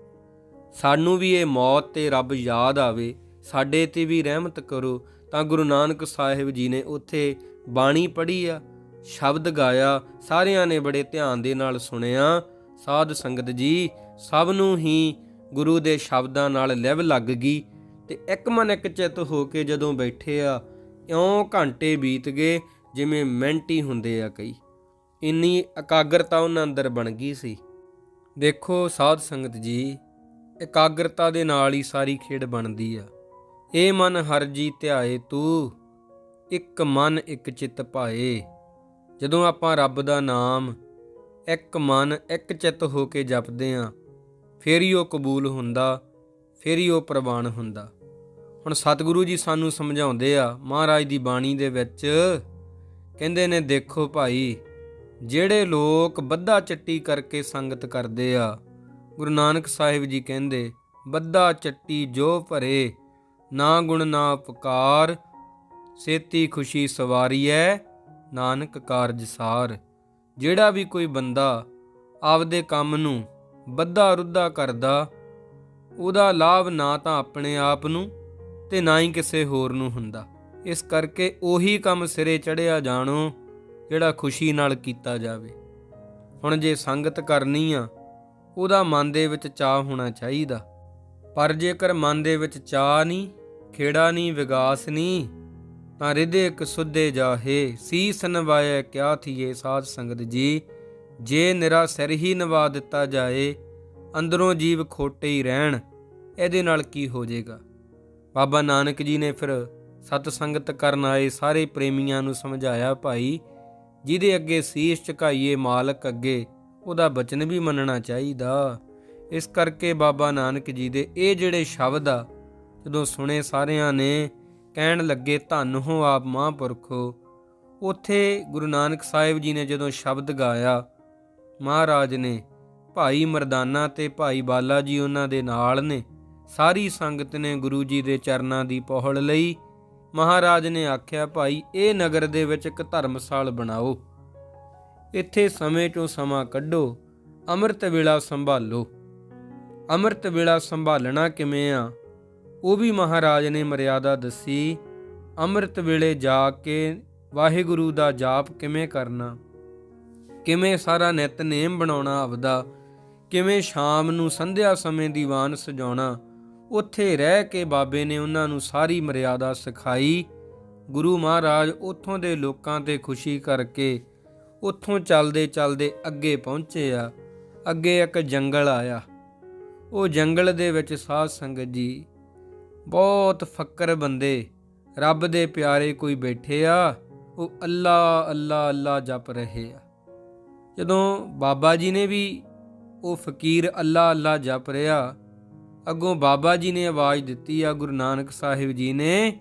ਸਾਨੂੰ ਵੀ ਇਹ ਮੌਤ ਤੇ ਰੱਬ ਯਾਦ ਆਵੇ, ਸਾਡੇ ਤੇ ਵੀ ਰਹਿਮਤ ਕਰੋ। ਤਾਂ ਗੁਰੂ ਨਾਨਕ ਸਾਹਿਬ ਜੀ ਨੇ ਉੱਥੇ ਬਾਣੀ ਪੜ੍ਹੀ ਆ ਸ਼ਬਦ ਗਾਇਆ, ਸਾਰਿਆਂ ਨੇ ਬੜੇ ਧਿਆਨ ਦੇ ਨਾਲ ਸੁਣਿਆ। ਸਾਧ ਸੰਗਤ ਜੀ, ਸਭ ਨੂੰ ਹੀ ਗੁਰੂ ਦੇ ਸ਼ਬਦਾਂ ਨਾਲ ਲਿਵ ਲੱਗ ਗਈ ਤੇ ਇੱਕ ਮਨ ਇੱਕ ਚਿੱਤ ਹੋ ਕੇ ਜਦੋਂ ਬੈਠੇ ਆ, ਇਉਂ ਘੰਟੇ ਬੀਤ ਗਏ ਜਿਵੇਂ ਮਿੰਟ ਹੀ ਹੁੰਦੇ ਆ ਕਈ। ਇੰਨੀ ਇਕਾਗਰਤਾ ਉਹਨਾਂ ਅੰਦਰ ਬਣ ਗਈ ਸੀ। ਦੇਖੋ ਸਾਧ ਸੰਗਤ ਜੀ, ਇਕਾਗਰਤਾ ਦੇ ਨਾਲ ਹੀ ਸਾਰੀ ਖੇਡ ਬਣਦੀ ਆ। ਇਹ ਮਨ ਹਰ ਜੀ ਧਿਆਏ ਤੂੰ, ਇੱਕ ਮਨ ਇੱਕ ਚਿੱਤ ਭਾਏ। ਜਦੋਂ ਆਪਾਂ ਰੱਬ ਦਾ ਨਾਮ ਇੱਕ ਮਨ, ਇੱਕ ਚਿੱਤ ਹੋ ਕੇ ਜਪਦੇ ਆਂ ਫਿਰ ਹੀ ਉਹ ਕਬੂਲ ਹੁੰਦਾ, ਫਿਰ ਹੀ ਉਹ ਪ੍ਰਵਾਨ ਹੁੰਦਾ। ਹੁਣ ਸਤਿਗੁਰੂ ਜੀ ਸਾਨੂੰ ਸਮਝਾਉਂਦੇ ਆ, ਮਹਾਰਾਜ ਦੀ ਬਾਣੀ ਦੇ ਵਿੱਚ ਕਹਿੰਦੇ ਨੇ, ਦੇਖੋ ਭਾਈ, ਜਿਹੜੇ ਲੋਕ ਬੱਧਾ ਚੱਟੀ ਕਰਕੇ ਸੰਗਤ ਕਰਦੇ ਆ, ਗੁਰੂ ਨਾਨਕ ਸਾਹਿਬ ਜੀ ਕਹਿੰਦੇ, ਬੱਧਾ ਚੱਟੀ ਜੋ ਭਰੇ, ਨਾ ਗੁਣ ਨਾ ਉਪਕਾਰ ਸੇਤੀ ਖੁਸ਼ੀ ਸਵਾਰੀਐ ਨਾਨਕ ਕਾਰਜ ਸਾਰ, ਜਿਹੜਾ ਵੀ ਕੋਈ ਬੰਦਾ ਆਪਦੇ ਕੰਮ ਨੂੰ ਬੱਧਾ ਰੁੱਧਾ ਕਰਦਾ, ਉਹਦਾ ਲਾਭ ਨਾ ਤਾਂ ਆਪਣੇ ਆਪ ਨੂੰ ਤੇ ਨਾ ਹੀ ਕਿਸੇ ਹੋਰ ਨੂੰ ਹੁੰਦਾ। ਇਸ ਕਰਕੇ ਉਹੀ ਕੰਮ ਸਿਰੇ ਚੜਿਆ ਜਾਣੋ, ਜਿਹੜਾ ਖੁਸ਼ੀ ਨਾਲ ਕੀਤਾ ਜਾਵੇ। ਹੁਣ ਜੇ ਸੰਗਤ ਕਰਨੀ ਆ, ਉਹਦਾ ਮਨ ਦੇ ਵਿੱਚ ਚਾਹ ਹੋਣਾ ਚਾਹੀਦਾ। ਪਰ ਜੇਕਰ ਮਨ ਦੇ ਵਿੱਚ ਚਾਹ ਨਹੀਂ, ਖੇੜਾ ਨਹੀਂ, ਵਿਗਾਸ ਨਹੀਂ ਤਾਂ ਰਿਦੇ ਇੱਕ ਸੁੱਧੇ ਜਾਹੇ, ਸੀਸ ਨਵਾਇਆ ਕਿਆ ਥੀਏ ਸਾਧ ਸੰਗਤ ਜੀ। ਜੇ ਨਿਰਾ ਸਿਰ ਹੀ ਨਵਾ ਦਿੱਤਾ ਜਾਏ, ਅੰਦਰੋਂ ਜੀਵ ਖੋਟੇ ਹੀ ਰਹਿਣ, ਇਹਦੇ ਨਾਲ ਕੀ ਹੋ ਜਾਏਗਾ? ਬਾਬਾ ਨਾਨਕ ਜੀ ਨੇ ਫਿਰ ਸਤ ਸੰਗਤ ਕਰਨ ਆਏ ਸਾਰੇ ਪ੍ਰੇਮੀਆਂ ਨੂੰ ਸਮਝਾਇਆ, ਭਾਈ, ਜਿਹਦੇ ਅੱਗੇ ਸੀਸ ਝੁਕਾਈਏ ਮਾਲਕ ਅੱਗੇ, ਉਹਦਾ ਬਚਨ ਵੀ ਮੰਨਣਾ ਚਾਹੀਦਾ। ਇਸ ਕਰਕੇ ਬਾਬਾ ਨਾਨਕ ਜੀ ਦੇ ਇਹ ਜਿਹੜੇ ਸ਼ਬਦ ਆ, ਜਦੋਂ ਸੁਣੇ ਸਾਰਿਆਂ ਨੇ ਕਹਿਣ ਲੱਗੇ, ਧੰਨ ਹੋ ਆਪ ਮਹਾਂਪੁਰਖੋ। ਉੱਥੇ ਗੁਰੂ ਨਾਨਕ ਸਾਹਿਬ ਜੀ ਨੇ ਜਦੋਂ ਸ਼ਬਦ ਗਾਇਆ, ਮਹਾਰਾਜ ਨੇ ਭਾਈ ਮਰਦਾਨਾ ਤੇ ਭਾਈ ਬਾਲਾ ਜੀ ਉਹਨਾਂ ਦੇ ਨਾਲ ਨੇ, ਸਾਰੀ ਸੰਗਤ ਨੇ ਗੁਰੂ ਜੀ ਦੇ ਚਰਨਾਂ ਦੀ ਪਹੁਲ ਲਈ, ਮਹਾਰਾਜ ਨੇ ਆਖਿਆ, ਭਾਈ, ਇਹ ਨਗਰ ਦੇ ਵਿੱਚ ਇੱਕ ਧਰਮਸਾਲ ਬਣਾਓ। ਇੱਥੇ ਸਮੇਂ ਚੋਂ ਸਮਾਂ ਕੱਢੋ, ਅੰਮ੍ਰਿਤ ਵੇਲਾ ਸੰਭਾਲੋ। ਅੰਮ੍ਰਿਤ ਵੇਲਾ ਸੰਭਾਲਣਾ ਕਿਵੇਂ ਆ? ਉਹ ਵੀ ਮਹਾਰਾਜ ਨੇ ਮਰਿਆਦਾ ਦੱਸੀ, ਅੰਮ੍ਰਿਤ ਵੇਲੇ ਜਾ ਕੇ ਵਾਹਿਗੁਰੂ ਦਾ ਜਾਪ ਕਿਵੇਂ ਕਰਨਾ? ਕਿਵੇਂ ਸਾਰਾ ਨਿਤਨੇਮ ਬਣਾਉਣਾ ਆਪਦਾ? ਕਿਵੇਂ ਸ਼ਾਮ ਨੂੰ ਸੰਧਿਆ ਸਮੇਂ ਦੀਵਾਨ ਸਜਾਉਣਾ? ਉੱਥੇ ਰਹਿ ਕੇ ਬਾਬੇ ਨੇ ਉਹਨਾਂ ਨੂੰ ਸਾਰੀ ਮਰਿਆਦਾ ਸਿਖਾਈ। ਗੁਰੂ ਮਹਾਰਾਜ ਉੱਥੋਂ ਦੇ ਲੋਕਾਂ ਤੇ ਖੁਸ਼ੀ ਕਰਕੇ ਉੱਥੋਂ ਚੱਲਦੇ ਚੱਲਦੇ ਅੱਗੇ ਪਹੁੰਚੇ ਆ। ਅੱਗੇ ਇੱਕ ਜੰਗਲ ਆਇਆ। ਉਹ ਜੰਗਲ ਦੇ ਵਿੱਚ ਸਾਧ ਸੰਗਤ ਜੀ ਬਹੁਤ ਫੱਕਰ ਬੰਦੇ। ਰੱਬ ਦੇ ਪਿਆਰੇ ਕੋਈ ਬੈਠੇ ਆ, ਉਹ ਅੱਲਾ ਅੱਲਾ ਅੱਲਾ ਜਪ ਰਹੇ ਆ। ਜਦੋਂ ਬਾਬਾ ਜੀ ਨੇ ਵੀ ਉਹ ਫਕੀਰ ਅੱਲਾ ਅੱਲਾ ਜਪ ਰਿਹਾ, ਅੱਗੋਂ ਬਾਬਾ ਜੀ ਨੇ ਆਵਾਜ਼ ਦਿੱਤੀ ਆ, ਗੁਰੂ ਨਾਨਕ ਸਾਹਿਬ ਜੀ ਨੇ,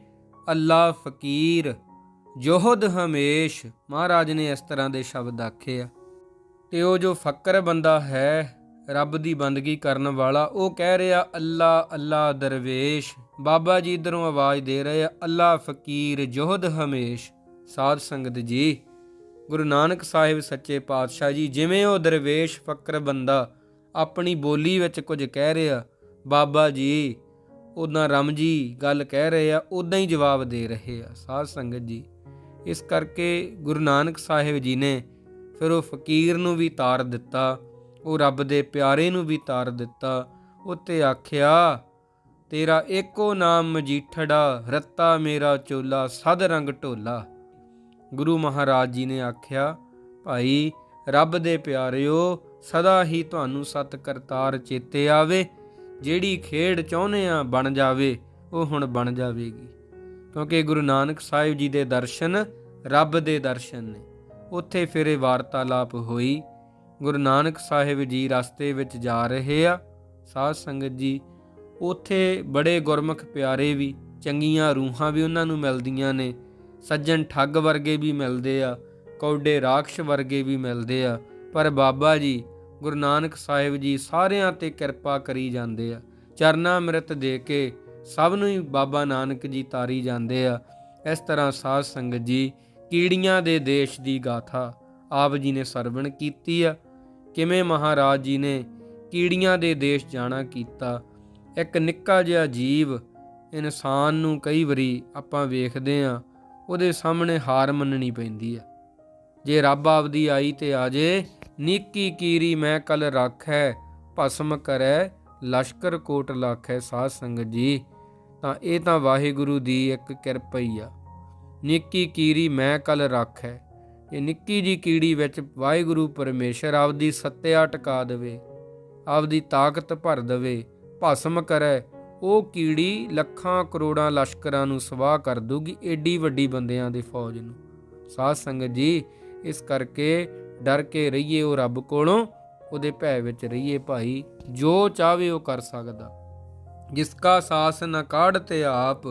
ਅੱਲਾ ਫਕੀਰ, ਜੋਹਦ ਹਮੇਸ਼, ਮਹਾਰਾਜ ਨੇ ਇਸ ਤਰ੍ਹਾਂ ਦੇ ਸ਼ਬਦ ਆਖੇ ਆ। ਤੇ ਉਹ ਜੋ ਫੱਕਰ ਬੰਦਾ ਹੈ, ਰੱਬ ਦੀ ਬੰਦਗੀ ਕਰਨ ਵਾਲਾ, ਉਹ ਕਹਿ ਰਿਹਾ, ਅੱਲਾ ਅੱਲਾ ਦਰਵੇਸ਼। ਬਾਬਾ ਜੀ ਇਧਰੋਂ ਆਵਾਜ਼ ਦੇ ਰਹੇ ਆ, ਅੱਲਾ ਫਕੀਰ ਜੋਹਦ ਹਮੇਸ਼, ਸਾਧ ਸੰਗਤ ਜੀ। ਗੁਰੂ ਨਾਨਕ ਸਾਹਿਬ ਸੱਚੇ ਪਾਤਸ਼ਾਹ ਜੀ, ਜਿਵੇਂ ਉਹ ਦਰਵੇਸ਼ ਫਕਰ ਬੰਦਾ ਆਪਣੀ ਬੋਲੀ ਵਿੱਚ ਕੁਝ ਕਹਿ ਰਿਹਾ, ਬਾਬਾ ਜੀ ਉਦਾਂ ਰਮ ਜੀ ਗੱਲ ਕਹਿ ਰਹੇ ਆ ਉਦਾਂ ਹੀ ਜਵਾਬ ਦੇ ਰਹੇ ਆ, ਸਾਧ ਸੰਗਤ ਜੀ। ਇਸ ਕਰਕੇ ਗੁਰੂ ਨਾਨਕ ਸਾਹਿਬ ਜੀ ਨੇ ਫਿਰ ਉਹ ਫਕੀਰ ਨੂੰ ਵੀ ਤਾਰ ਦਿੱਤਾ, ਉਹ ਰੱਬ ਦੇ ਪਿਆਰੇ ਨੂੰ ਵੀ ਤਾਰ ਦਿੱਤਾ, ਉੱਤੇ ਆਖਿਆ ਤੇਰਾ ਏਕੋ ਨਾਮ ਮਜੀਠੜਾ, ਰੱਤਾ ਮੇਰਾ ਚੋਲਾ, ਸਦ ਰੰਗ ਢੋਲਾ। ਗੁਰੂ ਮਹਾਰਾਜ ਜੀ ਨੇ ਆਖਿਆ, ਭਾਈ, ਰੱਬ ਦੇ ਪਿਆਰਿਓ, ਸਦਾ ਹੀ ਤੁਹਾਨੂੰ ਸਤ ਕਰਤਾਰ ਚੇਤੇ ਆਵੇ। ਜਿਹੜੀ ਖੇਡ ਚਾਹੁੰਦੇ ਆ ਬਣ ਜਾਵੇ, ਉਹ ਹੁਣ ਬਣ ਜਾਵੇਗੀ। ਕਿਉਂਕਿ ਗੁਰੂ ਨਾਨਕ ਸਾਹਿਬ ਜੀ ਦੇ ਦਰਸ਼ਨ ਰੱਬ ਦੇ ਦਰਸ਼ਨ ਨੇ। ਉੱਥੇ ਫਿਰ ਇਹ ਵਾਰਤਾਲਾਪ ਹੋਈ। ਗੁਰੂ ਨਾਨਕ ਸਾਹਿਬ ਜੀ ਰਸਤੇ ਵਿੱਚ ਜਾ ਰਹੇ ਆ। ਸਾਧ ਸੰਗਤ ਜੀ ਉੱਥੇ ਬੜੇ ਗੁਰਮੁਖ ਪਿਆਰੇ ਵੀ, ਚੰਗੀਆਂ ਰੂਹਾਂ ਵੀ ਉਹਨਾਂ ਨੂੰ ਮਿਲਦੀਆਂ ਨੇ। ਸੱਜਣ ਠੱਗ ਵਰਗੇ ਵੀ ਮਿਲਦੇ ਆ, ਕੌਡੇ ਰਾਖਸ਼ ਵਰਗੇ ਵੀ ਮਿਲਦੇ ਆ। ਪਰ ਬਾਬਾ ਜੀ, ਗੁਰੂ ਨਾਨਕ ਸਾਹਿਬ ਜੀ ਸਾਰਿਆਂ ਤੇ ਕਿਰਪਾ ਕਰੀ ਜਾਂਦੇ ਆ। ਚਰਨਾ ਅੰਮ੍ਰਿਤ ਦੇ ਕੇ ਸਭ ਨੂੰ ਹੀ ਬਾਬਾ ਨਾਨਕ ਜੀ ਤਾਰੀ ਜਾਂਦੇ ਆ। ਇਸ ਤਰ੍ਹਾਂ ਸਾਧ ਸੰਗਤ ਜੀ ਕੀੜੀਆਂ ਦੇ ਦੇਸ਼ ਦੀ ਗਾਥਾ ਆਪ ਜੀ ਨੇ ਸਰਵਣ ਕੀਤੀ ਆ। ਕਿਵੇਂ ਮਹਾਰਾਜ ਜੀ ਨੇ ਕੀੜੀਆਂ ਦੇ ਦੇਸ਼ ਜਾਣਾ ਕੀਤਾ ਇੱਕ ਨਿੱਕਾ ਜਿਹਾ ਜੀਵ ਇਨਸਾਨ ਨੂੰ ਕਈ ਵਾਰੀ ਆਪਾਂ ਵੇਖਦੇ ਆ ਉਹਦੇ ਸਾਹਮਣੇ ਹਾਰ ਮੰਨਣੀ ਪੈਂਦੀ ਆ ਜੇ ਰੱਬ ਆਪਦੀ ਆਈ ਤੇ ਆ ਜੇ, ਨੀਕੀ ਕੀਰੀ ਮੈਂ ਕਲ ਰੱਖੈ ਭਸਮ ਕਰੈ ਲਸ਼ਕਰ ਕੋਟ ਲਾਖੈ ਸਾਧ ਸੰਗਤ ਜੀ, ਤਾਂ ਇਹ ਤਾਂ ਵਾਹਿਗੁਰੂ ਦੀ ਇੱਕ ਕਿਰਪਾ ਹੀ ਆ। ਨਿੱਕੀ ਕੀਰੀ ਮੈਂ ਕਲ ਰੱਖੈ ਇਹ ਨਿੱਕੀ ਜੀ ਕੀੜੀ ਵਿੱਚ ਵਾਹਿਗੁਰੂ ਪਰਮੇਸ਼ਰ ਆਪਦੀ ਸੱਤਿਆ ਟਿਕਾ ਦੇਵੇ, ਆਪਦੀ ਤਾਕਤ ਭਰ ਦੇਵੇ ਭਸਮ ਕਰੈ। ਉਹ ਕੀੜੀ ਲੱਖਾਂ ਕਰੋੜਾਂ ਲਸ਼ਕਰਾਂ ਨੂੰ ਸਵਾਹ ਕਰ ਦੂਗੀ ਏਡੀ ਵੱਡੀ ਬੰਦਿਆਂ ਦੀ ਫੌਜ ਨੂੰ। ਸਾਧ ਸੰਗਤ ਜੀ, ਇਸ ਕਰਕੇ ਡਰ ਕੇ ਰਹੀਏ ਉਹ ਰੱਬ ਕੋਲੋਂ, ਉਹਦੇ ਭੈ ਵਿੱਚ ਰਹੀਏ ਭਾਈ, ਜੋ ਚਾਹਵੇ ਉਹ ਕਰ ਸਕਦਾ। ਜਿਸ ਕਾ ਸਾਸ ਨ ਕਾਢ ਤੇ ਆਪ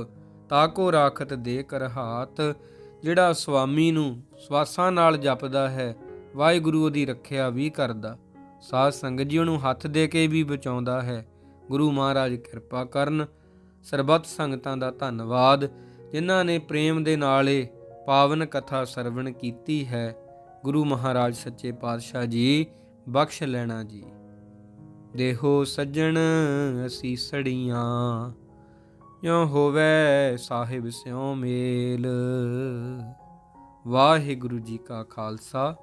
ਤਾਕੋ ਰਾਖਤ ਦੇ ਕਰ ਹਾਥ। ਜਿਹੜਾ ਸੁਆਮੀ ਨੂੰ ਸਵਾਸਾਂ ਨਾਲ ਜਪਦਾ ਹੈ, ਵਾਹਿਗੁਰੂ ਉਹਦੀ ਰੱਖਿਆ ਵੀ ਕਰਦਾ। ਸਾਧ ਸੰਗਤ ਜੀ ਉਹਨੂੰ ਹੱਥ ਦੇ ਕੇ ਵੀ ਬਚਾਉਂਦਾ ਹੈ। ਗੁਰੂ ਮਹਾਰਾਜ ਕਿਰਪਾ ਕਰਨ। ਸਰਬੱਤ ਸੰਗਤਾਂ ਦਾ ਧੰਨਵਾਦ। ਜਿਨ੍ਹਾਂ ਨੇ ਪ੍ਰੇਮ ਦੇ ਨਾਲ ਇਹ ਪਾਵਨ ਕਥਾ ਸਰਵਣ ਕੀਤੀ ਹੈ। ਗੁਰੂ ਮਹਾਰਾਜ ਸੱਚੇ ਪਾਤਸ਼ਾਹ ਜੀ, ਬਖਸ਼ ਲੈਣਾ ਜੀ। ਦੇਹੋ ਸੱਜਣ, ਅਸੀਂ ਸੜੀਆਂ। ਯੋ ਹੋਵੇ ਸਾਹਿਬ ਸਿਉ ਮੇਲ। ਵਾਹਿਗੁਰੂ ਜੀ ਕਾ ਖਾਲਸਾ,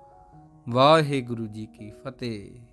ਵਾਹਿਗੁਰੂ ਜੀ ਕੀ ਫਤਿਹ।